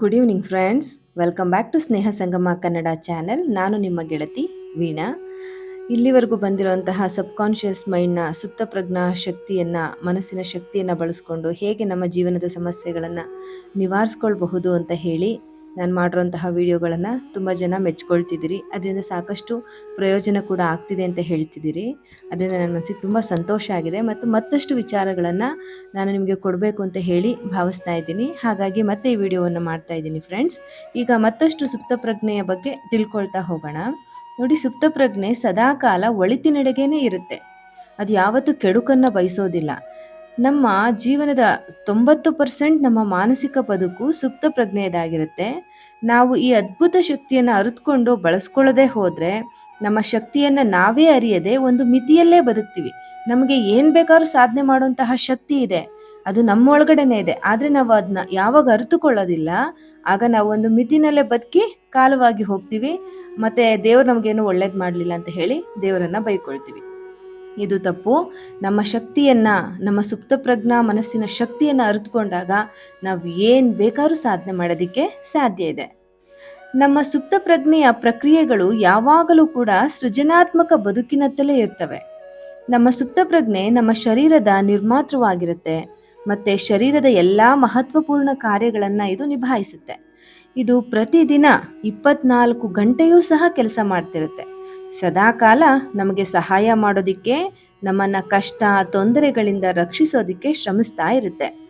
Good evening friends welcome back to Sneha Sangama Kannada channel ನಾನು ನಿಮ್ಮ ಗೆಳತಿ ವೀಣಾ. ಇಲ್ಲಿವರೆಗೂ ಬಂದಿರುವಂತಹ ಸಬ್ಕಾನ್ಷಿಯಸ್ ಮೈಂಡ್ನ ಸುಪ್ತ ಪ್ರಜ್ಞಾ ಶಕ್ತಿಯನ್ನು, ಮನಸ್ಸಿನ ಶಕ್ತಿಯನ್ನು ಬಳಸ್ಕೊಂಡು ಹೇಗೆ ನಮ್ಮ ಜೀವನದ ಸಮಸ್ಯೆಗಳನ್ನು ನಿವಾರಿಸ್ಕೊಳ್ಬಹುದು ಅಂತ ಹೇಳಿ ನಾನು ಮಾಡಿರೋಂತಹ ವಿಡಿಯೋಗಳನ್ನು ತುಂಬ ಜನ ಮೆಚ್ಕೊಳ್ತಿದ್ದೀರಿ. ಅದರಿಂದ ಸಾಕಷ್ಟು ಪ್ರಯೋಜನ ಕೂಡ ಆಗ್ತಿದೆ ಅಂತ ಹೇಳ್ತಿದ್ದೀರಿ. ಅದರಿಂದ ನನ್ನ ಮನಸ್ಸಿಗೆ ತುಂಬ ಸಂತೋಷ ಆಗಿದೆ ಮತ್ತು ಮತ್ತಷ್ಟು ವಿಚಾರಗಳನ್ನು ನಾನು ನಿಮಗೆ ಕೊಡಬೇಕು ಅಂತ ಹೇಳಿ ಭಾವಿಸ್ತಾ ಇದ್ದೀನಿ. ಹಾಗಾಗಿ ಮತ್ತೆ ಈ ವಿಡಿಯೋವನ್ನು ಮಾಡ್ತಾ ಇದ್ದೀನಿ ಫ್ರೆಂಡ್ಸ್ ಈಗ ಮತ್ತಷ್ಟು ಸುಪ್ತ ಪ್ರಜ್ಞೆಯ ಬಗ್ಗೆ ತಿಳ್ಕೊಳ್ತಾ ಹೋಗೋಣ. ನೋಡಿ, ಸುಪ್ತ ಪ್ರಜ್ಞೆ ಸದಾಕಾಲ ಒಳಿತಿನೆಡೆಗೇನೆ ಇರುತ್ತೆ. ಅದು ಯಾವತ್ತೂ ಕೆಡುಕನ್ನು ಬಯಸೋದಿಲ್ಲ. ನಮ್ಮ ಜೀವನದ ತೊಂಬತ್ತು ಪರ್ಸೆಂಟ್ ನಮ್ಮ ಮಾನಸಿಕ ಬದುಕು ಸುಪ್ತ ಪ್ರಜ್ಞೆಯದಾಗಿರುತ್ತೆ. ನಾವು ಈ ಅದ್ಭುತ ಶಕ್ತಿಯನ್ನು ಅರಿತುಕೊಂಡು ಬಳಸ್ಕೊಳ್ಳದೆ ಹೋದರೆ ನಮ್ಮ ಶಕ್ತಿಯನ್ನು ನಾವೇ ಅರಿಯದೆ ಒಂದು ಮಿತಿಯಲ್ಲೇ ಬದುಕ್ತೀವಿ. ನಮಗೆ ಏನು ಬೇಕಾದ್ರೂ ಸಾಧನೆ ಮಾಡುವಂತಹ ಶಕ್ತಿ ಇದೆ. ಅದು ನಮ್ಮೊಳಗಡೆನೇ ಇದೆ. ಆದರೆ ನಾವು ಅದನ್ನ ಯಾವಾಗ ಅರಿತುಕೊಳ್ಳೋದಿಲ್ಲ, ಆಗ ನಾವು ಒಂದು ಮಿತಿನಲ್ಲೇ ಬದುಕಿ ಕಾಲವಾಗಿ ಹೋಗ್ತೀವಿ. ಮತ್ತೆ ದೇವ್ರು ನಮಗೇನು ಒಳ್ಳೇದು ಮಾಡಲಿಲ್ಲ ಅಂತ ಹೇಳಿ ದೇವರನ್ನು ಬೈಕೊಳ್ತೀವಿ. ಇದು ತಪ್ಪು. ನಮ್ಮ ಶಕ್ತಿಯನ್ನು, ನಮ್ಮ ಸುಪ್ತ ಪ್ರಜ್ಞಾ ಮನಸ್ಸಿನ ಶಕ್ತಿಯನ್ನು ಅರಿತುಕೊಂಡಾಗ ನಾವು ಏನು ಬೇಕಾದ್ರೂ ಸಾಧನೆ ಮಾಡೋದಕ್ಕೆ ಸಾಧ್ಯ ಇದೆ. ನಮ್ಮ ಸುಪ್ತ ಪ್ರಜ್ಞೆಯ ಪ್ರಕ್ರಿಯೆಗಳು ಯಾವಾಗಲೂ ಕೂಡ ಸೃಜನಾತ್ಮಕ ಬದುಕಿನತ್ತಲೇ ಇರ್ತವೆ. ನಮ್ಮ ಸುಪ್ತ ಪ್ರಜ್ಞೆ ನಮ್ಮ ಶರೀರದ ನಿರ್ಮಾತೃವಾಗಿರುತ್ತೆ. ಮತ್ತು ಶರೀರದ ಎಲ್ಲ ಮಹತ್ವಪೂರ್ಣ ಕಾರ್ಯಗಳನ್ನು ಇದು ನಿಭಾಯಿಸುತ್ತೆ. ಇದು ಪ್ರತಿದಿನ ಇಪ್ಪತ್ನಾಲ್ಕು ಗಂಟೆಯೂ ಸಹ ಕೆಲಸ ಮಾಡ್ತಿರುತ್ತೆ. ಸದಾಕಾಲ ನಮಗೆ ಸಹಾಯ ಮಾಡೋದಕ್ಕೆ, ನಮ್ಮನ್ನು ಕಷ್ಟ, ತೊಂದರೆಗಳಿಂದ ರಕ್ಷಿಸೋದಿಕ್ಕೆ ಶ್ರಮಿಸ್ತಾ ಇರುತ್ತೆ.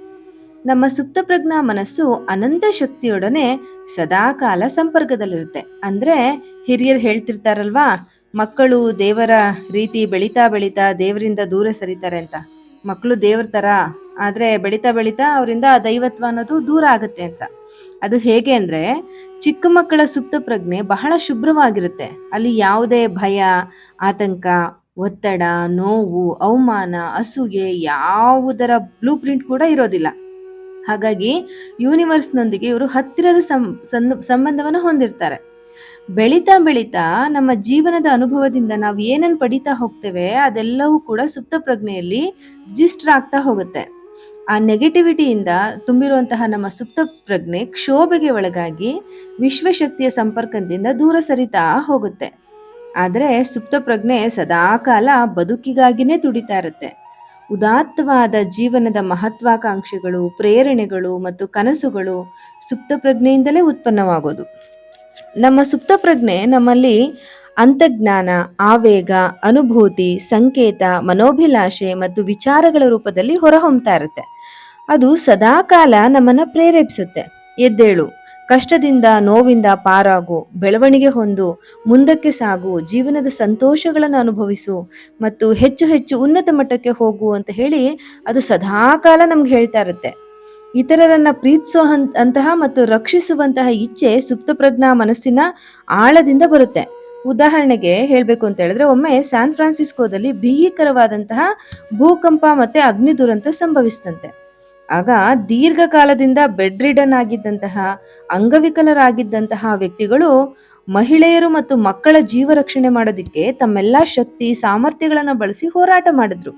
ನಮ್ಮ ಸುಪ್ತಪ್ರಜ್ಞಾ ಮನಸ್ಸು ಅನಂತ ಶಕ್ತಿಯೊಡನೆ ಸದಾಕಾಲ ಸಂಪರ್ಕದಲ್ಲಿರುತ್ತೆ. ಅಂದರೆ ಹಿರಿಯರು ಹೇಳ್ತಿರ್ತಾರಲ್ವಾ, ಮಕ್ಕಳು ದೇವರ ರೀತಿ ಬೆಳೀತಾ ಬೆಳೀತಾ ದೇವರಿಂದ ದೂರ ಸರಿತಾರೆ ಅಂತ. ಮಕ್ಕಳು ದೇವ್ರ ಥರ ಆದರೆ ಬೆಳೀತಾ ಬೆಳೀತಾ ಅವರಿಂದ ದೈವತ್ವ ಅನ್ನೋದು ದೂರ ಆಗುತ್ತೆ ಅಂತ. ಅದು ಹೇಗೆ ಅಂದ್ರೆ ಚಿಕ್ಕ ಮಕ್ಕಳ ಸುಪ್ತ ಪ್ರಜ್ಞೆ ಬಹಳ ಶುಭ್ರವಾಗಿರುತ್ತೆ. ಅಲ್ಲಿ ಯಾವುದೇ ಭಯ, ಆತಂಕ, ಒತ್ತಡ, ನೋವು, ಅವಮಾನ, ಅಸೂಯೆ ಯಾವುದರ ಬ್ಲೂ ಪ್ರಿಂಟ್ ಕೂಡ ಇರೋದಿಲ್ಲ. ಹಾಗಾಗಿ ಯೂನಿವರ್ಸ್ನೊಂದಿಗೆ ಇವರು ಹತ್ತಿರದ ಸಂಬಂಧವನ್ನು ಹೊಂದಿರ್ತಾರೆ. ಬೆಳೀತಾ ಬೆಳೀತಾ ನಮ್ಮ ಜೀವನದ ಅನುಭವದಿಂದ ನಾವು ಏನನ್ನು ಪಡಿತಾ ಹೋಗ್ತೇವೆ ಅದೆಲ್ಲವೂ ಕೂಡ ಸುಪ್ತ ಪ್ರಜ್ಞೆಯಲ್ಲಿ ರಿಜಿಸ್ಟರ್ ಆಗ್ತಾ ಹೋಗುತ್ತೆ. ಆ ನೆಗೆಟಿವಿಟಿಯಿಂದ ತುಂಬಿರುವಂತಹ ನಮ್ಮ ಸುಪ್ತ ಪ್ರಜ್ಞೆ ಕ್ಷೋಭೆಗೆ ಒಳಗಾಗಿ ವಿಶ್ವಶಕ್ತಿಯ ಸಂಪರ್ಕದಿಂದ ದೂರ ಸರಿತಾ ಹೋಗುತ್ತೆ. ಆದರೆ ಸುಪ್ತ ಪ್ರಜ್ಞೆ ಸದಾಕಾಲ ಬದುಕಿಗಾಗಿನೇ ತುಡಿತಾ ಇರುತ್ತೆ. ಉದಾತ್ತವಾದ ಜೀವನದ ಮಹತ್ವಾಕಾಂಕ್ಷೆಗಳು, ಪ್ರೇರಣೆಗಳು ಮತ್ತು ಕನಸುಗಳು ಸುಪ್ತ ಪ್ರಜ್ಞೆಯಿಂದಲೇ ಉತ್ಪನ್ನವಾಗೋದು. ನಮ್ಮ ಸುಪ್ತ ಪ್ರಜ್ಞೆ ನಮ್ಮಲ್ಲಿ ಅಂತಜ್ಞಾನ ಆವೇಗ, ಅನುಭೂತಿ, ಸಂಕೇತ, ಮನೋಭಿಲಾಷೆ ಮತ್ತು ವಿಚಾರಗಳ ರೂಪದಲ್ಲಿ ಹೊರಹೊಮ್ತಾ ಇರುತ್ತೆ. ಅದು ಸದಾಕಾಲ ನಮ್ಮನ್ನು ಪ್ರೇರೇಪಿಸುತ್ತೆ. ಎದ್ದೇಳು. ಕಷ್ಟದಿಂದ ನೋವಿಂದ ಪಾರಾಗು. ಬೆಳವಣಿಗೆ ಹೊಂದು. ಮುಂದಕ್ಕೆ ಸಾಗು. ಜೀವನದ ಸಂತೋಷಗಳನ್ನು ಅನುಭವಿಸು. ಮತ್ತು ಹೆಚ್ಚು ಹೆಚ್ಚು ಉನ್ನತ ಮಟ್ಟಕ್ಕೆ ಹೋಗು ಅಂತ ಹೇಳಿ ಅದು ಸದಾಕಾಲ ನಮ್ಗೆ ಹೇಳ್ತಾ ಇರುತ್ತೆ. ಇತರರನ್ನ ಪ್ರೀತಿಸೋ ಅಂತಹ ಮತ್ತು ರಕ್ಷಿಸುವಂತಹ ಇಚ್ಛೆ ಸುಪ್ತಪ್ರಜ್ಞಾ ಮನಸ್ಸಿನ ಆಳದಿಂದ ಬರುತ್ತೆ. ಉದಾಹರಣೆಗೆ ಹೇಳಬೇಕು ಅಂತ ಹೇಳಿದ್ರೆ ಒಮ್ಮೆ ಸ್ಯಾನ್ ಫ್ರಾನ್ಸಿಸ್ಕೋದಲ್ಲಿ ಭೀಕರವಾದಂತಹ ಭೂಕಂಪ ಮತ್ತೆ ಅಗ್ನಿ ದುರಂತ ಸಂಭವಿಸ್ತಂತೆ ಆಗ ದೀರ್ಘಕಾಲದಿಂದ ಬೆಡ್ ರಿಡನ್ ಆಗಿದ್ದಂತಹ ಅಂಗವಿಕಲರಾಗಿದ್ದಂತಹ ವ್ಯಕ್ತಿಗಳು ಮಹಿಳೆಯರು ಮತ್ತು ಮಕ್ಕಳ ಜೀವ ರಕ್ಷಣೆ ಮಾಡೋದಕ್ಕೆ ತಮ್ಮೆಲ್ಲ ಶಕ್ತಿ, ಸಾಮರ್ಥ್ಯಗಳನ್ನು ಬಳಸಿ ಹೋರಾಟ ಮಾಡಿದ್ರು.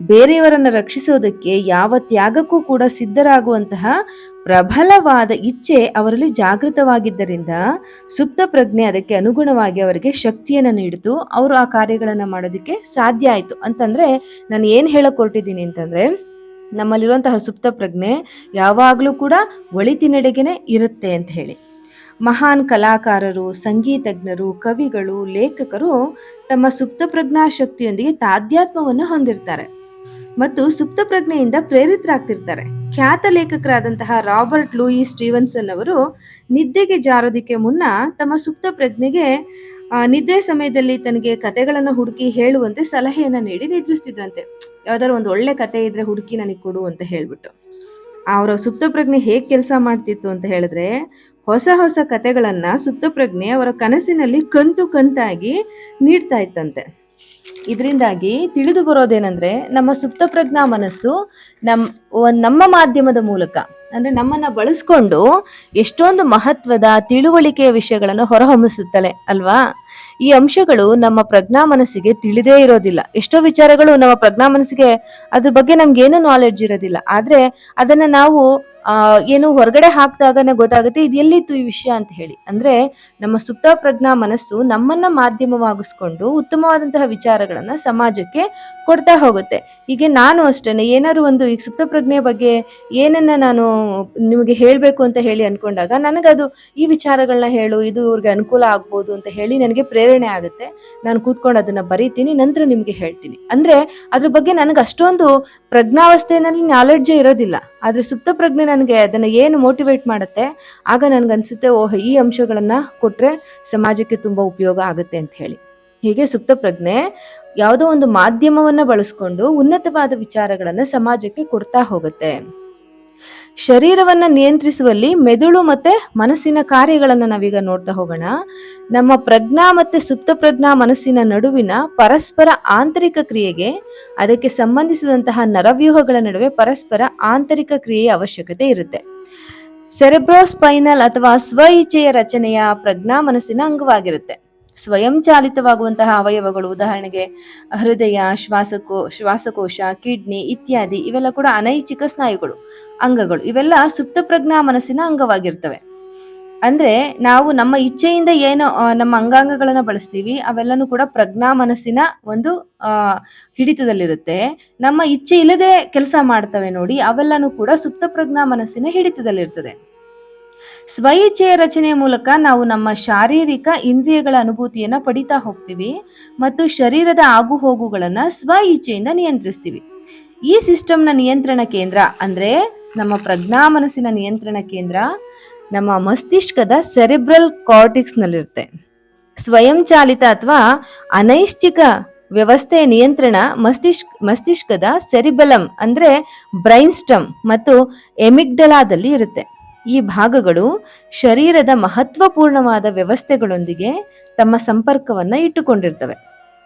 ಬೇರೆಯವರನ್ನು ರಕ್ಷಿಸೋದಕ್ಕೆ ಯಾವ ತ್ಯಾಗಕ್ಕೂ ಕೂಡ ಸಿದ್ಧರಾಗುವಂತಹ ಪ್ರಬಲವಾದ ಇಚ್ಛೆ ಅವರಲ್ಲಿ ಜಾಗೃತವಾಗಿದ್ದರಿಂದ ಸುಪ್ತ ಪ್ರಜ್ಞೆ ಅದಕ್ಕೆ ಅನುಗುಣವಾಗಿ ಅವರಿಗೆ ಶಕ್ತಿಯನ್ನು ನೀಡಿತು. ಅವರು ಆ ಕಾರ್ಯಗಳನ್ನು ಮಾಡೋದಕ್ಕೆ ಸಾಧ್ಯ ಆಯಿತು. ಅಂತಂದರೆ ನಾನು ಏನು ಹೇಳಕ್ಕೆ ಹೊರಟಿದ್ದೀನಿ ಅಂತಂದ್ರೆ ನಮ್ಮಲ್ಲಿರುವಂತಹ ಸುಪ್ತ ಪ್ರಜ್ಞೆ ಯಾವಾಗಲೂ ಕೂಡ ಒಳಿತಿನೆಡೆಗೆನೆ ಇರುತ್ತೆ ಅಂತ ಹೇಳಿ. ಮಹಾನ್ ಕಲಾಕಾರರು, ಸಂಗೀತಜ್ಞರು, ಕವಿಗಳು, ಲೇಖಕರು ತಮ್ಮ ಸುಪ್ತ ಪ್ರಜ್ಞಾ ಶಕ್ತಿಯೊಂದಿಗೆ ತಾಧ್ಯಾತ್ಮವನ್ನು ಹೊಂದಿರ್ತಾರೆ. ಮತ್ತು ಸುಪ್ತ ಪ್ರಜ್ಞೆಯಿಂದ ಪ್ರೇರಿತರಾಗ್ತಿರ್ತಾರೆ. ಖ್ಯಾತ ಲೇಖಕರಾದಂತಹ ರಾಬರ್ಟ್ ಲೂಯಿ ಸ್ಟೀವನ್ಸನ್ ಅವರು ನಿದ್ದೆಗೆ ಜಾರೋದಿಕ್ಕೆ ಮುನ್ನ ತಮ್ಮ ಸುಪ್ತ ಪ್ರಜ್ಞೆಗೆ ನಿದ್ದೆ ಸಮಯದಲ್ಲಿ ತನಗೆ ಕತೆಗಳನ್ನು ಹುಡುಕಿ ಹೇಳುವಂತೆ ಸಲಹೆಯನ್ನು ನೀಡಿ ನಿದ್ರಿಸ್ತಿದ್ರಂತೆ. ಯಾವ್ದಾದ್ರು ಒಂದು ಒಳ್ಳೆ ಕತೆ ಇದ್ರೆ ಹುಡುಕಿ ನನಗೆ ಕೊಡು ಅಂತ ಹೇಳ್ಬಿಟ್ಟು. ಅವರ ಸುಪ್ತಪ್ರಜ್ಞೆ ಹೇಗೆ ಕೆಲಸ ಮಾಡ್ತಿತ್ತು ಅಂತ ಹೇಳಿದ್ರೆ, ಹೊಸ ಹೊಸ ಕತೆಗಳನ್ನ ಸುಪ್ತಪ್ರಜ್ಞೆ ಅವರ ಕನಸಿನಲ್ಲಿ ಕಂತು ಕಂತಾಗಿ ನೀಡ್ತಾ ಇತ್ತಂತೆ. ಇದರಿಂದಾಗಿ ತಿಳಿದು ಬರೋದೇನೆಂದ್ರೆ, ನಮ್ಮ ಸುಪ್ತಪ್ರಜ್ಞಾ ಮನಸ್ಸು ನಮ್ಮ ನಮ್ಮ ಮಾಧ್ಯಮದ ಮೂಲಕ ಅಂದ್ರೆ ನಮ್ಮನ್ನ ಬಳಸ್ಕೊಂಡು ಎಷ್ಟೊಂದು ಮಹತ್ವದ ತಿಳುವಳಿಕೆಯ ವಿಷಯಗಳನ್ನು ಹೊರಹೊಮ್ಮಿಸುತ್ತಲೆ ಅಲ್ವಾ? ಈ ಅಂಶಗಳು ನಮ್ಮ ಪ್ರಜ್ಞಾ ಮನಸ್ಸಿಗೆ ತಿಳಿದೇ ಇರೋದಿಲ್ಲ. ಎಷ್ಟೋ ವಿಚಾರಗಳು ನಮ್ಮ ಪ್ರಜ್ಞಾ ಮನಸ್ಸಿಗೆ ಅದ್ರ ಬಗ್ಗೆ ನಮ್ಗೆ ಏನು ನಾಲೆಡ್ಜ್ ಇರೋದಿಲ್ಲ. ಆದ್ರೆ ಅದನ್ನ ನಾವು, ಆ, ಏನು ಹೊರಗಡೆ ಹಾಕಿದಾಗನೇ ಗೊತ್ತಾಗುತ್ತೆ, ಇದು ಎಲ್ಲಿತ್ತು ಈ ವಿಷಯ ಅಂತ ಹೇಳಿ. ಅಂದ್ರೆ ನಮ್ಮ ಸುಪ್ತ ಪ್ರಜ್ಞಾ ಮನಸ್ಸು ನಮ್ಮನ್ನ ಮಾಧ್ಯಮವಾಗಿಸ್ಕೊಂಡು ಉತ್ತಮವಾದಂತಹ ವಿಚಾರಗಳನ್ನ ಸಮಾಜಕ್ಕೆ ಕೊಡ್ತಾ ಹೋಗುತ್ತೆ. ಹೀಗೆ ನಾನು ಅಷ್ಟೇನೆ, ಏನಾದ್ರು ಒಂದು ಈಗ ಸುಪ್ತ ಪ್ರಜ್ಞೆಯ ಬಗ್ಗೆ ಏನನ್ನ ನಾನು ನಿಮಗೆ ಹೇಳಬೇಕು ಅಂತ ಹೇಳಿ ಅನ್ಕೊಂಡಾಗ ನನಗದು ಈ ವಿಚಾರಗಳನ್ನ ಹೇಳು, ಇದು ಇವ್ರಿಗೆ ಅನುಕೂಲ ಆಗ್ಬೋದು ಅಂತ ಹೇಳಿ ನನಗೆ ಪ್ರೇರಣೆ ಆಗುತ್ತೆ. ನಾನು ಕೂತ್ಕೊಂಡು ಅದನ್ನ ಬರೀತೀನಿ, ನಂತರ ನಿಮ್ಗೆ ಹೇಳ್ತೀನಿ. ಅಂದ್ರೆ ಅದ್ರ ಬಗ್ಗೆ ನನಗೆ ಅಷ್ಟೊಂದು ಪ್ರಜ್ಞಾವಸ್ಥೆಯಲ್ಲಿ ನಾಲೆಡ್ಜೇ ಇರೋದಿಲ್ಲ. ಆದ್ರೆ ಸುಪ್ತ ಪ್ರಜ್ಞೆ ನನಗೆ ಅದನ್ನ ಏನು ಮೋಟಿವೇಟ್ ಮಾಡುತ್ತೆ, ಆಗ ನನ್ಗನ್ಸುತ್ತೆ ಓಹ್, ಈ ಅಂಶಗಳನ್ನ ಕೊಟ್ರೆ ಸಮಾಜಕ್ಕೆ ತುಂಬಾ ಉಪಯೋಗ ಆಗುತ್ತೆ ಅಂತ ಹೇಳಿ. ಹೀಗೆ ಸುಪ್ತ ಪ್ರಜ್ಞೆ ಯಾವುದೋ ಒಂದು ಮಾಧ್ಯಮವನ್ನ ಬಳಸ್ಕೊಂಡು ಉನ್ನತವಾದ ವಿಚಾರಗಳನ್ನ ಸಮಾಜಕ್ಕೆ ಕೊಡ್ತಾ ಹೋಗುತ್ತೆ. ಶರೀರವನ್ನ ನಿಯಂತ್ರಿಸುವಲ್ಲಿ ಮೆದುಳು ಮತ್ತೆ ಮನಸ್ಸಿನ ಕಾರ್ಯಗಳನ್ನು ನಾವೀಗ ನೋಡ್ತಾ ಹೋಗೋಣ. ನಮ್ಮ ಪ್ರಜ್ಞಾ ಮತ್ತೆ ಸುಪ್ತ ಪ್ರಜ್ಞಾ ಮನಸ್ಸಿನ ನಡುವಿನ ಪರಸ್ಪರ ಆಂತರಿಕ ಕ್ರಿಯೆಗೆ ಅದಕ್ಕೆ ಸಂಬಂಧಿಸಿದಂತಹ ನರವ್ಯೂಹಗಳ ನಡುವೆ ಪರಸ್ಪರ ಆಂತರಿಕ ಕ್ರಿಯೆಯ ಅವಶ್ಯಕತೆ ಇರುತ್ತೆ. ಸೆರೆಬ್ರೋಸ್ಪೈನಲ್ ಅಥವಾ ಸ್ವ ಇಚ್ಛೆಯ ರಚನೆಯ ಪ್ರಜ್ಞಾ ಮನಸ್ಸಿನ ಅಂಗವಾಗಿರುತ್ತೆ. ಸ್ವಯಂ ಚಾಲಿತವಾಗುವಂತಹ ಅವಯವಗಳು, ಉದಾಹರಣೆಗೆ ಹೃದಯ, ಶ್ವಾಸಕೋ, ಶ್ವಾಸಕೋಶ, ಕಿಡ್ನಿ ಇತ್ಯಾದಿ, ಇವೆಲ್ಲ ಕೂಡ ಅನೈಚ್ಛಿಕ ಸ್ನಾಯುಗಳು, ಅಂಗಗಳು. ಇವೆಲ್ಲ ಸುಪ್ತ ಪ್ರಜ್ಞಾ ಮನಸ್ಸಿನ ಅಂಗವಾಗಿರ್ತವೆ. ಅಂದ್ರೆ ನಾವು ನಮ್ಮ ಇಚ್ಛೆಯಿಂದ ಏನು ನಮ್ಮ ಅಂಗಾಂಗಗಳನ್ನ ಬಳಸ್ತೀವಿ, ಅವೆಲ್ಲನೂ ಕೂಡ ಪ್ರಜ್ಞಾ ಮನಸ್ಸಿನ ಒಂದು ಹಿಡಿತದಲ್ಲಿರುತ್ತೆ. ನಮ್ಮ ಇಚ್ಛೆ ಇಲ್ಲದೆ ಕೆಲಸ ಮಾಡ್ತವೆ ನೋಡಿ, ಅವೆಲ್ಲನೂ ಕೂಡ ಸುಪ್ತ ಪ್ರಜ್ಞಾ ಮನಸ್ಸಿನ ಹಿಡಿತದಲ್ಲಿರ್ತದೆ. ಸ್ವ ರಚನೆ ಮೂಲಕ ನಾವು ನಮ್ಮ ಶಾರೀರಿಕ ಇಂದ್ರಿಯಗಳ ಅನುಭೂತಿಯನ್ನ ಪಡಿತಾ ಹೋಗ್ತೀವಿ ಮತ್ತು ಶರೀರದ ಆಗುಹೋಗುಗಳನ್ನು ಸ್ವ ಇಚ್ಛೆಯಿಂದ ನಿಯಂತ್ರಿಸ್ತೀವಿ. ಈ ಸಿಸ್ಟಮ್ನ ನಿಯಂತ್ರಣ ಕೇಂದ್ರ ಅಂದ್ರೆ ನಮ್ಮ ಪ್ರಜ್ಞಾ ಮನಸ್ಸಿನ ನಿಯಂತ್ರಣ ಕೇಂದ್ರ ನಮ್ಮ ಮಸ್ತಿಷ್ಕದ ಸೆರೆಬ್ರಲ್ ಕಾರ್ಟಿಕ್ಸ್ ಸ್ವಯಂಚಾಲಿತ ಸ್ವಯಂ ಚಾಲಿತ ಅಥವಾ ಅನೈಶ್ಚಿಕ ವ್ಯವಸ್ಥೆಯ ನಿಯಂತ್ರಣ ಮಸ್ತಿಷ್ಕ, ಮಸ್ತಿಷ್ಕದ ಸೆರಿಬಲಂ ಅಂದ್ರೆ ಬ್ರೈನ್ ಸ್ಟಮ್ ಮತ್ತು ಎಮಿಗ್ಡಲಾದಲ್ಲಿ ಇರುತ್ತೆ. ಈ ಭಾಗಗಳು ಶರೀರದ ಮಹತ್ವಪೂರ್ಣವಾದ ವ್ಯವಸ್ಥೆಗಳೊಂದಿಗೆ ತಮ್ಮ ಸಂಪರ್ಕವನ್ನ ಇಟ್ಟುಕೊಂಡಿರ್ತವೆ.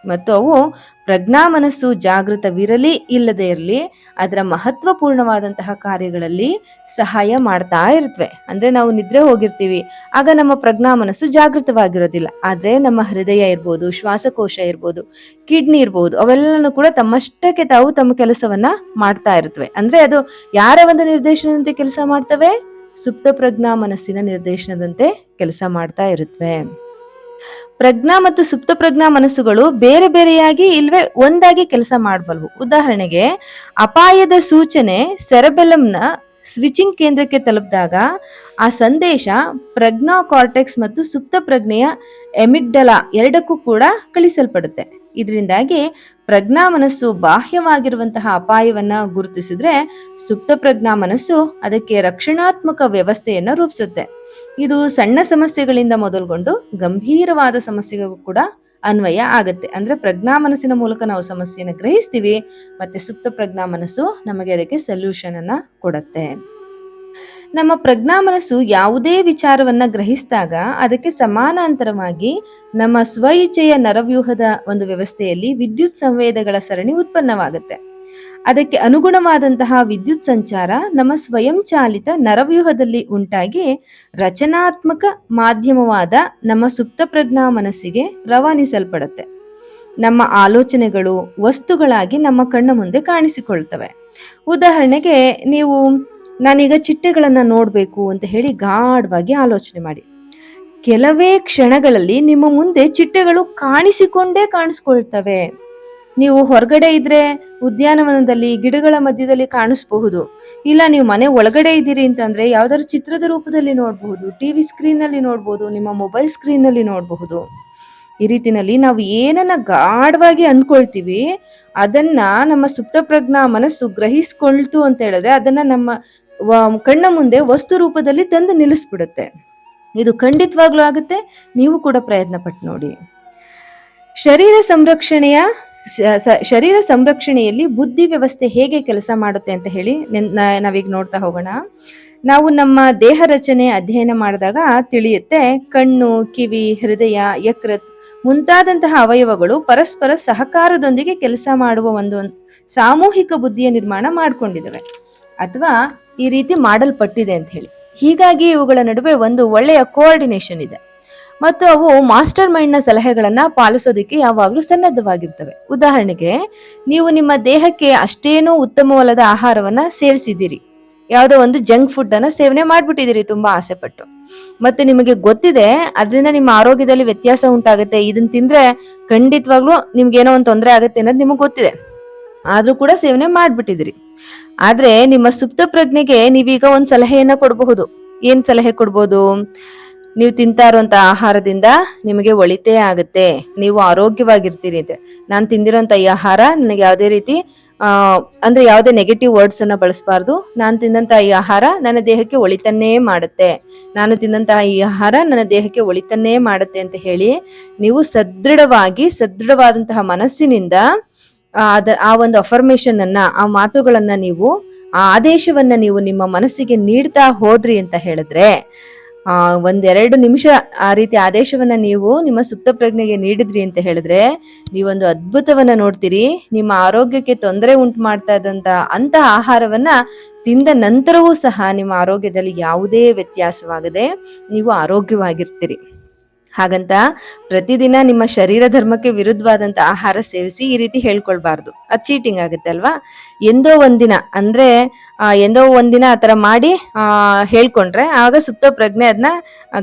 ಮತ್ತು ಅವು ಪ್ರಜ್ಞಾ ಮನಸ್ಸು ಜಾಗೃತವಿರಲಿ ಇಲ್ಲದೆ ಇರಲಿ ಅದರ ಮಹತ್ವಪೂರ್ಣವಾದಂತಹ ಕಾರ್ಯಗಳಲ್ಲಿ ಸಹಾಯ ಮಾಡ್ತಾ ಇರ್ತವೆ. ಅಂದ್ರೆ ನಾವು ನಿದ್ರೆ ಹೋಗಿರ್ತೀವಿ, ಆಗ ನಮ್ಮ ಪ್ರಜ್ಞಾ ಮನಸ್ಸು ಜಾಗೃತವಾಗಿರೋದಿಲ್ಲ. ಆದರೆ ನಮ್ಮ ಹೃದಯ ಇರ್ಬೋದು, ಶ್ವಾಸಕೋಶ ಇರ್ಬೋದು, ಕಿಡ್ನಿ ಇರ್ಬೋದು, ಅವೆಲ್ಲನೂ ಕೂಡ ತಮ್ಮಷ್ಟಕ್ಕೆ ತಾವು ತಮ್ಮ ಕೆಲಸವನ್ನ ಮಾಡ್ತಾ ಇರ್ತವೆ. ಅಂದ್ರೆ ಅದು ಯಾರ ಒಂದು ನಿರ್ದೇಶನದಂತೆ ಕೆಲಸ ಮಾಡ್ತವೆ? ಸುಪ್ತ ಪ್ರಜ್ಞಾ ಮನಸ್ಸಿನ ನಿರ್ದೇಶನದಂತೆ ಕೆಲಸ ಮಾಡ್ತಾ ಇರುತ್ತವೆ ಪ್ರಜ್ಞಾ ಮತ್ತು ಸುಪ್ತ ಪ್ರಜ್ಞಾ ಮನಸ್ಸುಗಳು ಬೇರೆ ಬೇರೆಯಾಗಿ ಇಲ್ವೇ ಒಂದಾಗಿ ಕೆಲಸ ಮಾಡಬಲ್ವು. ಉದಾಹರಣೆಗೆ, ಅಪಾಯದ ಸೂಚನೆ ಸೆರೆಬೆಲಂನ ಸ್ವಿಚಿಂಗ್ ಕೇಂದ್ರಕ್ಕೆ ತಲುಪಿದಾಗ ಆ ಸಂದೇಶ ಪ್ರಜ್ಞಾ ಕಾರ್ಟೆಕ್ಸ್ ಮತ್ತು ಸುಪ್ತ ಪ್ರಜ್ಞೆಯ ಎಮಿಗ್ಡಲಾ ಎರಡಕ್ಕೂ ಕೂಡ ಕಳಿಸಲ್ಪಡುತ್ತೆ. ಇದರಿಂದಾಗಿ ಪ್ರಜ್ಞಾ ಮನಸ್ಸು ಬಾಹ್ಯವಾಗಿರುವಂತಹ ಅಪಾಯವನ್ನ ಗುರುತಿಸಿದ್ರೆ ಸುಪ್ತ ಪ್ರಜ್ಞಾ ಮನಸ್ಸು ಅದಕ್ಕೆ ರಕ್ಷಣಾತ್ಮಕ ವ್ಯವಸ್ಥೆಯನ್ನು ರೂಪಿಸುತ್ತೆ. ಇದು ಸಣ್ಣ ಸಮಸ್ಯೆಗಳಿಂದ ಮೊದಲುಗೊಂಡು ಗಂಭೀರವಾದ ಸಮಸ್ಯೆಗೂ ಕೂಡ ಅನ್ವಯ ಆಗುತ್ತೆ. ಅಂದ್ರೆ ಪ್ರಜ್ಞಾ ಮನಸ್ಸಿನ ಮೂಲಕ ನಾವು ಸಮಸ್ಯೆಯನ್ನು ಗ್ರಹಿಸ್ತೀವಿ, ಮತ್ತೆ ಸುಪ್ತ ಪ್ರಜ್ಞಾ ಮನಸ್ಸು ನಮಗೆ ಅದಕ್ಕೆ ಸೊಲ್ಯೂಷನ್ ಅನ್ನ ಕೊಡತ್ತೆ. ನಮ್ಮ ಪ್ರಜ್ಞಾ ಮನಸ್ಸು ಯಾವುದೇ ವಿಚಾರವನ್ನ ಗ್ರಹಿಸಿದಾಗ ಅದಕ್ಕೆ ಸಮಾನಾಂತರವಾಗಿ ನಮ್ಮ ಸ್ವ ಇಚ್ಛೆಯ ನರವ್ಯೂಹದ ಒಂದು ವ್ಯವಸ್ಥೆಯಲ್ಲಿ ವಿದ್ಯುತ್ ಸಂವೇದಗಳ ಸರಣಿ ಉತ್ಪನ್ನವಾಗುತ್ತೆ. ಅದಕ್ಕೆ ಅನುಗುಣವಾದಂತಹ ವಿದ್ಯುತ್ ಸಂಚಾರ ನಮ್ಮ ಸ್ವಯಂ ಚಾಲಿತ ನರವ್ಯೂಹದಲ್ಲಿ ಉಂಟಾಗಿ ರಚನಾತ್ಮಕ ಮಾಧ್ಯಮವಾದ ನಮ್ಮ ಸುಪ್ತ ಪ್ರಜ್ಞಾ ಮನಸ್ಸಿಗೆ ರವಾನಿಸಲ್ಪಡುತ್ತೆ. ನಮ್ಮ ಆಲೋಚನೆಗಳು, ವಸ್ತುಗಳಾಗಿ ನಮ್ಮ ಕಣ್ಣ ಮುಂದೆ ಕಾಣಿಸಿಕೊಳ್ತವೆ. ಉದಾಹರಣೆಗೆ ನೀವು ನಾನೀಗ ಚಿಟ್ಟೆಗಳನ್ನ ನೋಡಬೇಕು ಅಂತ ಹೇಳಿ ಗಾಢವಾಗಿ ಆಲೋಚನೆ ಮಾಡಿ. ಕೆಲವೇ ಕ್ಷಣಗಳಲ್ಲಿ ನಿಮ್ಮ ಮುಂದೆ ಚಿಟ್ಟೆಗಳು ಕಾಣಿಸಿಕೊಂಡೇ ಕಾಣಿಸ್ಕೊಳ್ತವೆ. ನೀವು ಹೊರಗಡೆ ಇದ್ರೆ ಉದ್ಯಾನವನದಲ್ಲಿ, ಗಿಡಗಳ ಮಧ್ಯದಲ್ಲಿ ಕಾಣಿಸಬಹುದು. ಇಲ್ಲ ನೀವು ಮನೆ ಒಳಗಡೆ ಇದ್ದೀರಿ ಅಂತಂದ್ರೆ ಯಾವ್ದಾದ್ರು ಚಿತ್ರದ ರೂಪದಲ್ಲಿ ನೋಡಬಹುದು ಟಿವಿ ಸ್ಕ್ರೀನ್ನಲ್ಲಿ ನೋಡಬಹುದು ನಿಮ್ಮ ಮೊಬೈಲ್ ಸ್ಕ್ರೀನ್ನಲ್ಲಿ ನೋಡಬಹುದು. ಈ ರೀತಿನಲ್ಲಿ ನಾವು ಏನನ್ನ ಗಾಢವಾಗಿ ಅಂದ್ಕೊಳ್ತೀವಿ, ಅದನ್ನ ನಮ್ಮ ಸುಪ್ತ ಪ್ರಜ್ಞಾ ಮನಸ್ಸು ಗ್ರಹಿಸ್ಕೊಳ್ತು ಅಂತ ಹೇಳಿದ್ರೆ ಅದನ್ನ ನಮ್ಮ ಕಣ್ಣ ಮುಂದೆ ವಸ್ತು ರೂಪದಲ್ಲಿ ತಂದು ನಿಲ್ಲಿಸ್ಬಿಡುತ್ತೆ. ಇದು ಖಂಡಿತವಾಗ್ಲೂ ಆಗುತ್ತೆ. ನೀವು ಕೂಡ ಪ್ರಯತ್ನ ಪಟ್ಟು ನೋಡಿ. ಶರೀರ ಸಂರಕ್ಷಣೆಯ ಶರೀರ ಸಂರಕ್ಷಣೆಯಲ್ಲಿ ಬುದ್ಧಿ ವ್ಯವಸ್ಥೆ ಹೇಗೆ ಕೆಲಸ ಮಾಡುತ್ತೆ ಅಂತ ಹೇಳಿ ನಾವೀಗ ನೋಡ್ತಾ ಹೋಗೋಣ. ನಾವು ನಮ್ಮ ದೇಹ ರಚನೆ ಅಧ್ಯಯನ ಮಾಡಿದಾಗ ತಿಳಿಯುತ್ತೆ, ಕಣ್ಣು, ಕಿವಿ, ಹೃದಯ, ಯಕೃತ್ ಮುಂತಾದಂತಹ ಅವಯವಗಳು ಪರಸ್ಪರ ಸಹಕಾರದೊಂದಿಗೆ ಕೆಲಸ ಮಾಡುವ ಒಂದು ಸಾಮೂಹಿಕ ಬುದ್ಧಿಯ ನಿರ್ಮಾಣ ಮಾಡ್ಕೊಂಡಿದ್ದಾವೆ. ಅಥವಾ ಈ ರೀತಿ ಮಾಡಲ್ಪಟ್ಟಿದೆ ಅಂತ ಹೇಳಿ. ಹೀಗಾಗಿ ಇವುಗಳ ನಡುವೆ ಒಂದು ಒಳ್ಳೆಯ ಕೋಆರ್ಡಿನೇಷನ್ ಇದೆ. ಮತ್ತು ಅವು ಮಾಸ್ಟರ್ ಮೈಂಡ್ನ ಸಲಹೆಗಳನ್ನು ಪಾಲಿಸೋದಕ್ಕೆ ಯಾವಾಗಲೂ ಸನ್ನದ್ಧವಾಗಿರ್ತವೆ. ಉದಾಹರಣೆಗೆ, ನೀವು ನಿಮ್ಮ ದೇಹಕ್ಕೆ ಅಷ್ಟೇನೂ ಉತ್ತಮವಲ್ಲದ ಆಹಾರವನ್ನ ಸೇವಿಸಿದ್ದೀರಿ. ಯಾವುದೋ ಒಂದು ಜಂಕ್ ಫುಡ್ ಅನ್ನ ಸೇವನೆ ಮಾಡ್ಬಿಟ್ಟಿದ್ದೀರಿ ತುಂಬಾ ಆಸೆ ಪಟ್ಟು ಮತ್ತೆ ನಿಮಗೆ ಗೊತ್ತಿದೆ, ಅದರಿಂದ ನಿಮ್ಮ ಆರೋಗ್ಯದಲ್ಲಿ ವ್ಯತ್ಯಾಸ ಉಂಟಾಗುತ್ತೆ. ಇದನ್ನ ತಿಂದ್ರೆ ಖಂಡಿತವಾಗ್ಲೂ ನಿಮ್ಗೆ ಏನೋ ಒಂದು ತೊಂದರೆ ಆಗುತ್ತೆ ಅನ್ನೋದು ನಿಮಗೆ ಗೊತ್ತಿದೆ. ಆದ್ರೂ ಕೂಡ ಸೇವನೆ ಮಾಡ್ಬಿಟ್ಟಿದ್ರಿ. ಆದ್ರೆ ನಿಮ್ಮ ಸುಪ್ತ ಪ್ರಜ್ಞೆಗೆ ನೀವೀಗ ಒಂದ್ ಸಲಹೆಯನ್ನ ಕೊಡಬಹುದು. ಏನ್ ಸಲಹೆ ಕೊಡ್ಬೋದು? ನೀವು ತಿಂತಾ ಇರುವಂತ ಆಹಾರದಿಂದ ನಿಮಗೆ ಒಳಿತೇ ಆಗುತ್ತೆ. ನೀವು ಆರೋಗ್ಯವಾಗಿರ್ತೀರಿ ಅಂತ. ನಾನು ತಿಂದಿರೋಂಥ ಈ ಆಹಾರ ನನಗೆ ಯಾವುದೇ ರೀತಿ ಅಂದ್ರೆ ಯಾವುದೇ ನೆಗೆಟಿವ್ ವರ್ಡ್ಸ್ ಅನ್ನ ಬಳಸಬಾರ್ದು. ನಾನು ತಿಂದಂತ ಈ ಆಹಾರ ನನ್ನ ದೇಹಕ್ಕೆ ಒಳಿತನ್ನೇ ಮಾಡುತ್ತೆ. ನಾನು ತಿಂದಂತಹ ಈ ಆಹಾರ ನನ್ನ ದೇಹಕ್ಕೆ ಒಳಿತನ್ನೇ ಮಾಡುತ್ತೆ ಅಂತ ಹೇಳಿ ನೀವು ಸದೃಢವಾಗಿ, ಸದೃಢವಾದಂತಹ ಮನಸ್ಸಿನಿಂದ ಅದ ಆ ಒಂದು ಅಫರ್ಮೇಶನ್ ಅನ್ನ, ಆ ಮಾತುಗಳನ್ನ ನೀವು, ಆ ಆದೇಶವನ್ನ ನೀವು ನಿಮ್ಮ ಮನಸ್ಸಿಗೆ ನೀಡ್ತಾ ಹೋದ್ರಿ ಅಂತ ಹೇಳಿದ್ರೆ, ಆ, ಒಂದೆರಡು ನಿಮಿಷ ಆ ರೀತಿ ಆದೇಶವನ್ನ ನೀವು ನಿಮ್ಮ ಸುಪ್ತ ಪ್ರಜ್ಞೆಗೆ ನೀಡಿದ್ರಿ ಅಂತ ಹೇಳಿದ್ರೆ, ನೀವೊಂದು ಅದ್ಭುತವನ್ನ ನೋಡ್ತೀರಿ. ನಿಮ್ಮ ಆರೋಗ್ಯಕ್ಕೆ ತೊಂದರೆ ಉಂಟು ಮಾಡ್ತಾ ಇದ್ದಂತ ಅಂತ ಆಹಾರವನ್ನ ತಿಂದ ನಂತರವೂ ಸಹ ನಿಮ್ಮ ಆರೋಗ್ಯದಲ್ಲಿ ಯಾವುದೇ ವ್ಯತ್ಯಾಸವಾಗದೆ ನೀವು ಆರೋಗ್ಯವಾಗಿರ್ತೀರಿ. ಹಾಗಂತ ಪ್ರತಿದಿನ ನಿಮ್ಮ ಶರೀರ ಧರ್ಮಕ್ಕೆ ವಿರುದ್ಧವಾದಂತ ಆಹಾರ ಸೇವಿಸಿ ಈ ರೀತಿ ಹೇಳ್ಕೊಳ್ಬಾರ್ದು. ಅದು ಚೀಟಿಂಗ್ ಆಗುತ್ತೆ ಅಲ್ವಾ? ಎಂದೋ ಒಂದಿನ, ಅಂದ್ರೆ ಎಂದೋ ಒಂದಿನ ಆ ಥರ ಮಾಡಿ ಹೇಳ್ಕೊಂಡ್ರೆ ಆಗ ಸುಪ್ತ ಪ್ರಜ್ಞೆ ಅದನ್ನ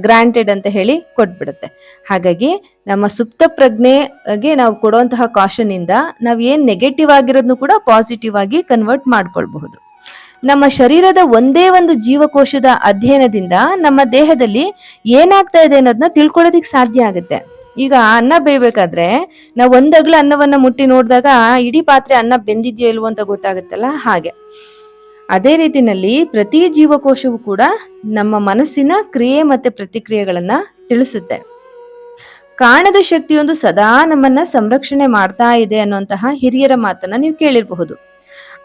ಗ್ರಾಂಟೆಡ್ ಅಂತ ಹೇಳಿ ಕೊಟ್ಬಿಡುತ್ತೆ. ಹಾಗಾಗಿ ನಮ್ಮ ಸುಪ್ತ ಪ್ರಜ್ಞೆಗೆ ನಾವು ಕೊಡುವಂತಹ ಇಂದ ನಾವು ಏನು ನೆಗೆಟಿವ್ ಆಗಿರೋದನ್ನು ಕೂಡ ಪಾಸಿಟಿವ್ ಆಗಿ ಕನ್ವರ್ಟ್ ಮಾಡ್ಕೊಳ್ಬಹುದು. ನಮ್ಮ ಶರೀರದ ಒಂದೇ ಒಂದು ಜೀವಕೋಶದ ಅಧ್ಯಯನದಿಂದ ನಮ್ಮ ದೇಹದಲ್ಲಿ ಏನಾಗ್ತಾ ಇದೆ ಅನ್ನೋದನ್ನ ತಿಳ್ಕೊಳ್ಳೋದಿಕ್ ಸಾಧ್ಯ ಆಗುತ್ತೆ. ಈಗ ಅನ್ನ ಬೇಯಬೇಕಾದ್ರೆ ನಾವು ಒಂದಗ್ಲ ಅನ್ನವನ್ನ ಮುಟ್ಟಿ ನೋಡಿದಾಗ ಇಡೀ ಪಾತ್ರೆ ಅನ್ನ ಬೆಂದಿದ್ಯೋ ಇಲ್ವೋ ಅಂತ ಗೊತ್ತಾಗುತ್ತಲ್ಲ? ಹಾಗೆ. ಅದೇ ರೀತಿನಲ್ಲಿ ಪ್ರತಿ ಜೀವಕೋಶವು ಕೂಡ ನಮ್ಮ ಮನಸ್ಸಿನ ಕ್ರಿಯೆ ಮತ್ತೆ ಪ್ರತಿಕ್ರಿಯೆಗಳನ್ನ ತಿಳಿಸುತ್ತೆ. ಕಾಣದ ಶಕ್ತಿಯೊಂದು ಸದಾ ನಮ್ಮನ್ನ ಸಂರಕ್ಷಣೆ ಮಾಡ್ತಾ ಇದೆ ಅನ್ನುವಂತಹ ಹಿರಿಯರ ಮಾತನ್ನ ನೀವು ಕೇಳಿರಬಹುದು.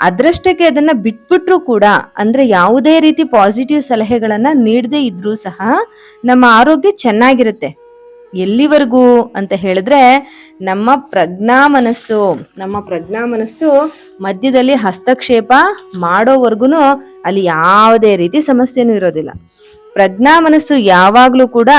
ಅದರಷ್ಟಕ್ಕೆ ಅದನ್ನ ಬಿಟ್ಬಿಟ್ರು ಕೂಡ, ಅಂದ್ರೆ ಯಾವುದೇ ರೀತಿ ಪಾಸಿಟಿವ್ ಸಲಹೆಗಳನ್ನ ನೀಡದೇ ಇದ್ರೂ ಸಹ ನಮ್ಮ ಆರೋಗ್ಯ ಚೆನ್ನಾಗಿರುತ್ತೆ. ಎಲ್ಲಿವರೆಗೂ ಅಂತ ಹೇಳಿದ್ರೆ, ನಮ್ಮ ಪ್ರಜ್ಞಾ ಮನಸ್ಸು, ನಮ್ಮ ಪ್ರಜ್ಞಾ ಮನಸ್ಸು ಮಧ್ಯದಲ್ಲಿ ಹಸ್ತಕ್ಷೇಪ ಮಾಡೋವರೆಗೂ ಅಲ್ಲಿ ಯಾವುದೇ ರೀತಿ ಸಮಸ್ಯೆನೂ ಇರೋದಿಲ್ಲ. ಪ್ರಜ್ಞಾ ಮನಸ್ಸು ಯಾವಾಗಲೂ ಕೂಡ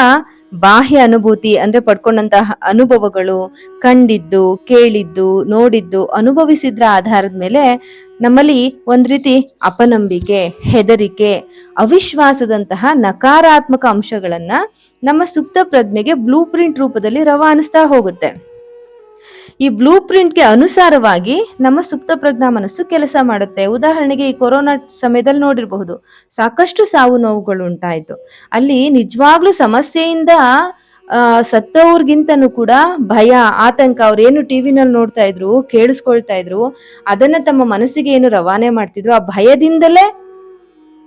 ಬಾಹ್ಯ ಅನುಭೂತಿ ಅಂದ್ರೆ ಪಡ್ಕೊಂಡಂತಹ ಅನುಭವಗಳು ಕಂಡಿದ್ದು, ಕೇಳಿದ್ದು, ನೋಡಿದ್ದು, ಅನುಭವಿಸಿದ್ರ ಆಧಾರದ ಮೇಲೆ ನಮ್ಮಲ್ಲಿ ಒಂದ್ ರೀತಿ ಅಪನಂಬಿಕೆ, ಹೆದರಿಕೆ, ಅವಿಶ್ವಾಸದಂತಹ ನಕಾರಾತ್ಮಕ ಅಂಶಗಳನ್ನ ನಮ್ಮ ಸುಪ್ತ ಪ್ರಜ್ಞೆಗೆ ಬ್ಲೂ ಪ್ರಿಂಟ್ ರೂಪದಲ್ಲಿ ರವಾನಿಸ್ತಾ ಹೋಗುತ್ತೆ. ಈ ಬ್ಲೂ ಪ್ರಿಂಟ್ಗೆ ಅನುಸಾರವಾಗಿ ನಮ್ಮ ಸುಪ್ತ ಪ್ರಜ್ಞಾ ಮನಸ್ಸು ಕೆಲಸ ಮಾಡುತ್ತೆ. ಉದಾಹರಣೆಗೆ ಈ ಕೊರೋನಾ ಸಮಯದಲ್ಲಿ ನೋಡಿರಬಹುದು, ಸಾಕಷ್ಟು ಸಾವು ನೋವುಗಳು ಉಂಟಾಯಿತು. ಅಲ್ಲಿ ನಿಜವಾಗ್ಲೂ ಸಮಸ್ಯೆಯಿಂದ ಸತ್ತವ್ರಿಗಿಂತನೂ ಕೂಡ ಭಯ, ಆತಂಕ ಅವ್ರು ಏನು ಟಿವಿನಲ್ಲಿ ನೋಡ್ತಾ ಇದ್ರು, ಕೇಳಿಸ್ಕೊಳ್ತಾ ಇದ್ರು, ಅದನ್ನ ತಮ್ಮ ಮನಸ್ಸಿಗೆ ಏನು ರವಾನೆ ಮಾಡ್ತಿದ್ರು, ಆ ಭಯದಿಂದಲೇ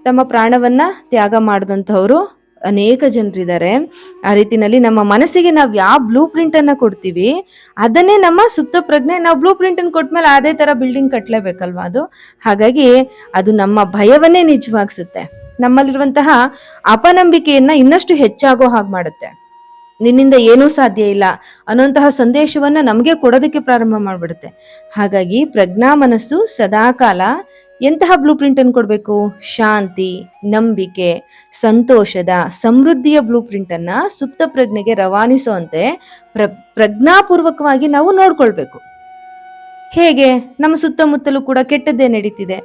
ತಮ್ಮ ಪ್ರಾಣವನ್ನ ತ್ಯಾಗ ಮಾಡಿದಂಥವ್ರು ಅನೇಕ ಜನರಿದ್ದಾರೆ. ಆ ರೀತಿನಲ್ಲಿ ನಮ್ಮ ಮನಸ್ಸಿಗೆ ನಾವು ಯಾವ ಬ್ಲೂ ಪ್ರಿಂಟ್ ಅನ್ನ ಕೊಡ್ತೀವಿ, ಅದನ್ನೇ ನಮ್ಮ ಸುಪ್ತ ಪ್ರಜ್ಞೆ ನಾವು ಬ್ಲೂ ಪ್ರಿಂಟ್ ಅನ್ನು ಕೊಟ್ಮೇಲೆ ಅದೇ ತರ ಬಿಲ್ಡಿಂಗ್ ಕಟ್ಲೇಬೇಕಲ್ವಾ ಅದು? ಹಾಗಾಗಿ ಅದು ನಮ್ಮ ಭಯವನ್ನೇ ನಿಜವಾಗಿಸುತ್ತೆ. ನಮ್ಮಲ್ಲಿರುವಂತಹ ಅಪನಂಬಿಕೆಯನ್ನ ಇನ್ನಷ್ಟು ಹೆಚ್ಚಾಗೋ ಹಾಗೆ ಮಾಡುತ್ತೆ. ನಿನ್ನಿಂದ ಏನೂ ಸಾಧ್ಯ ಇಲ್ಲ ಅನ್ನೋಂತಹ ಸಂದೇಶವನ್ನ ನಮಗೆ ಕೊಡೋದಕ್ಕೆ ಪ್ರಾರಂಭ ಮಾಡ್ಬಿಡುತ್ತೆ. ಹಾಗಾಗಿ ಪ್ರಜ್ಞಾ ಮನಸ್ಸು ಸದಾಕಾಲ ಎಂತಹ ಬ್ಲೂ ಪ್ರಿಂಟ್ ಅನ್ನು ಕೊಡಬೇಕು? ಶಾಂತಿ, ನಂಬಿಕೆ, ಸಂತೋಷದ, ಸಮೃದ್ಧಿಯ ಬ್ಲೂ ಪ್ರಿಂಟ್ ಅನ್ನ ಸುಪ್ತ ಪ್ರಜ್ಞೆಗೆ ರವಾನಿಸುವಂತೆ ಪ್ರ, ಪ್ರಜ್ಞಾಪೂರ್ವಕವಾಗಿ ನಾವು ನೋಡ್ಕೊಳ್ಬೇಕು. ಹೇಗೆ ನಮ್ಮ ಸುತ್ತಮುತ್ತಲೂ ಕೂಡ ಕೆಟ್ಟದ್ದೇ ನಡೀತಿದೆ?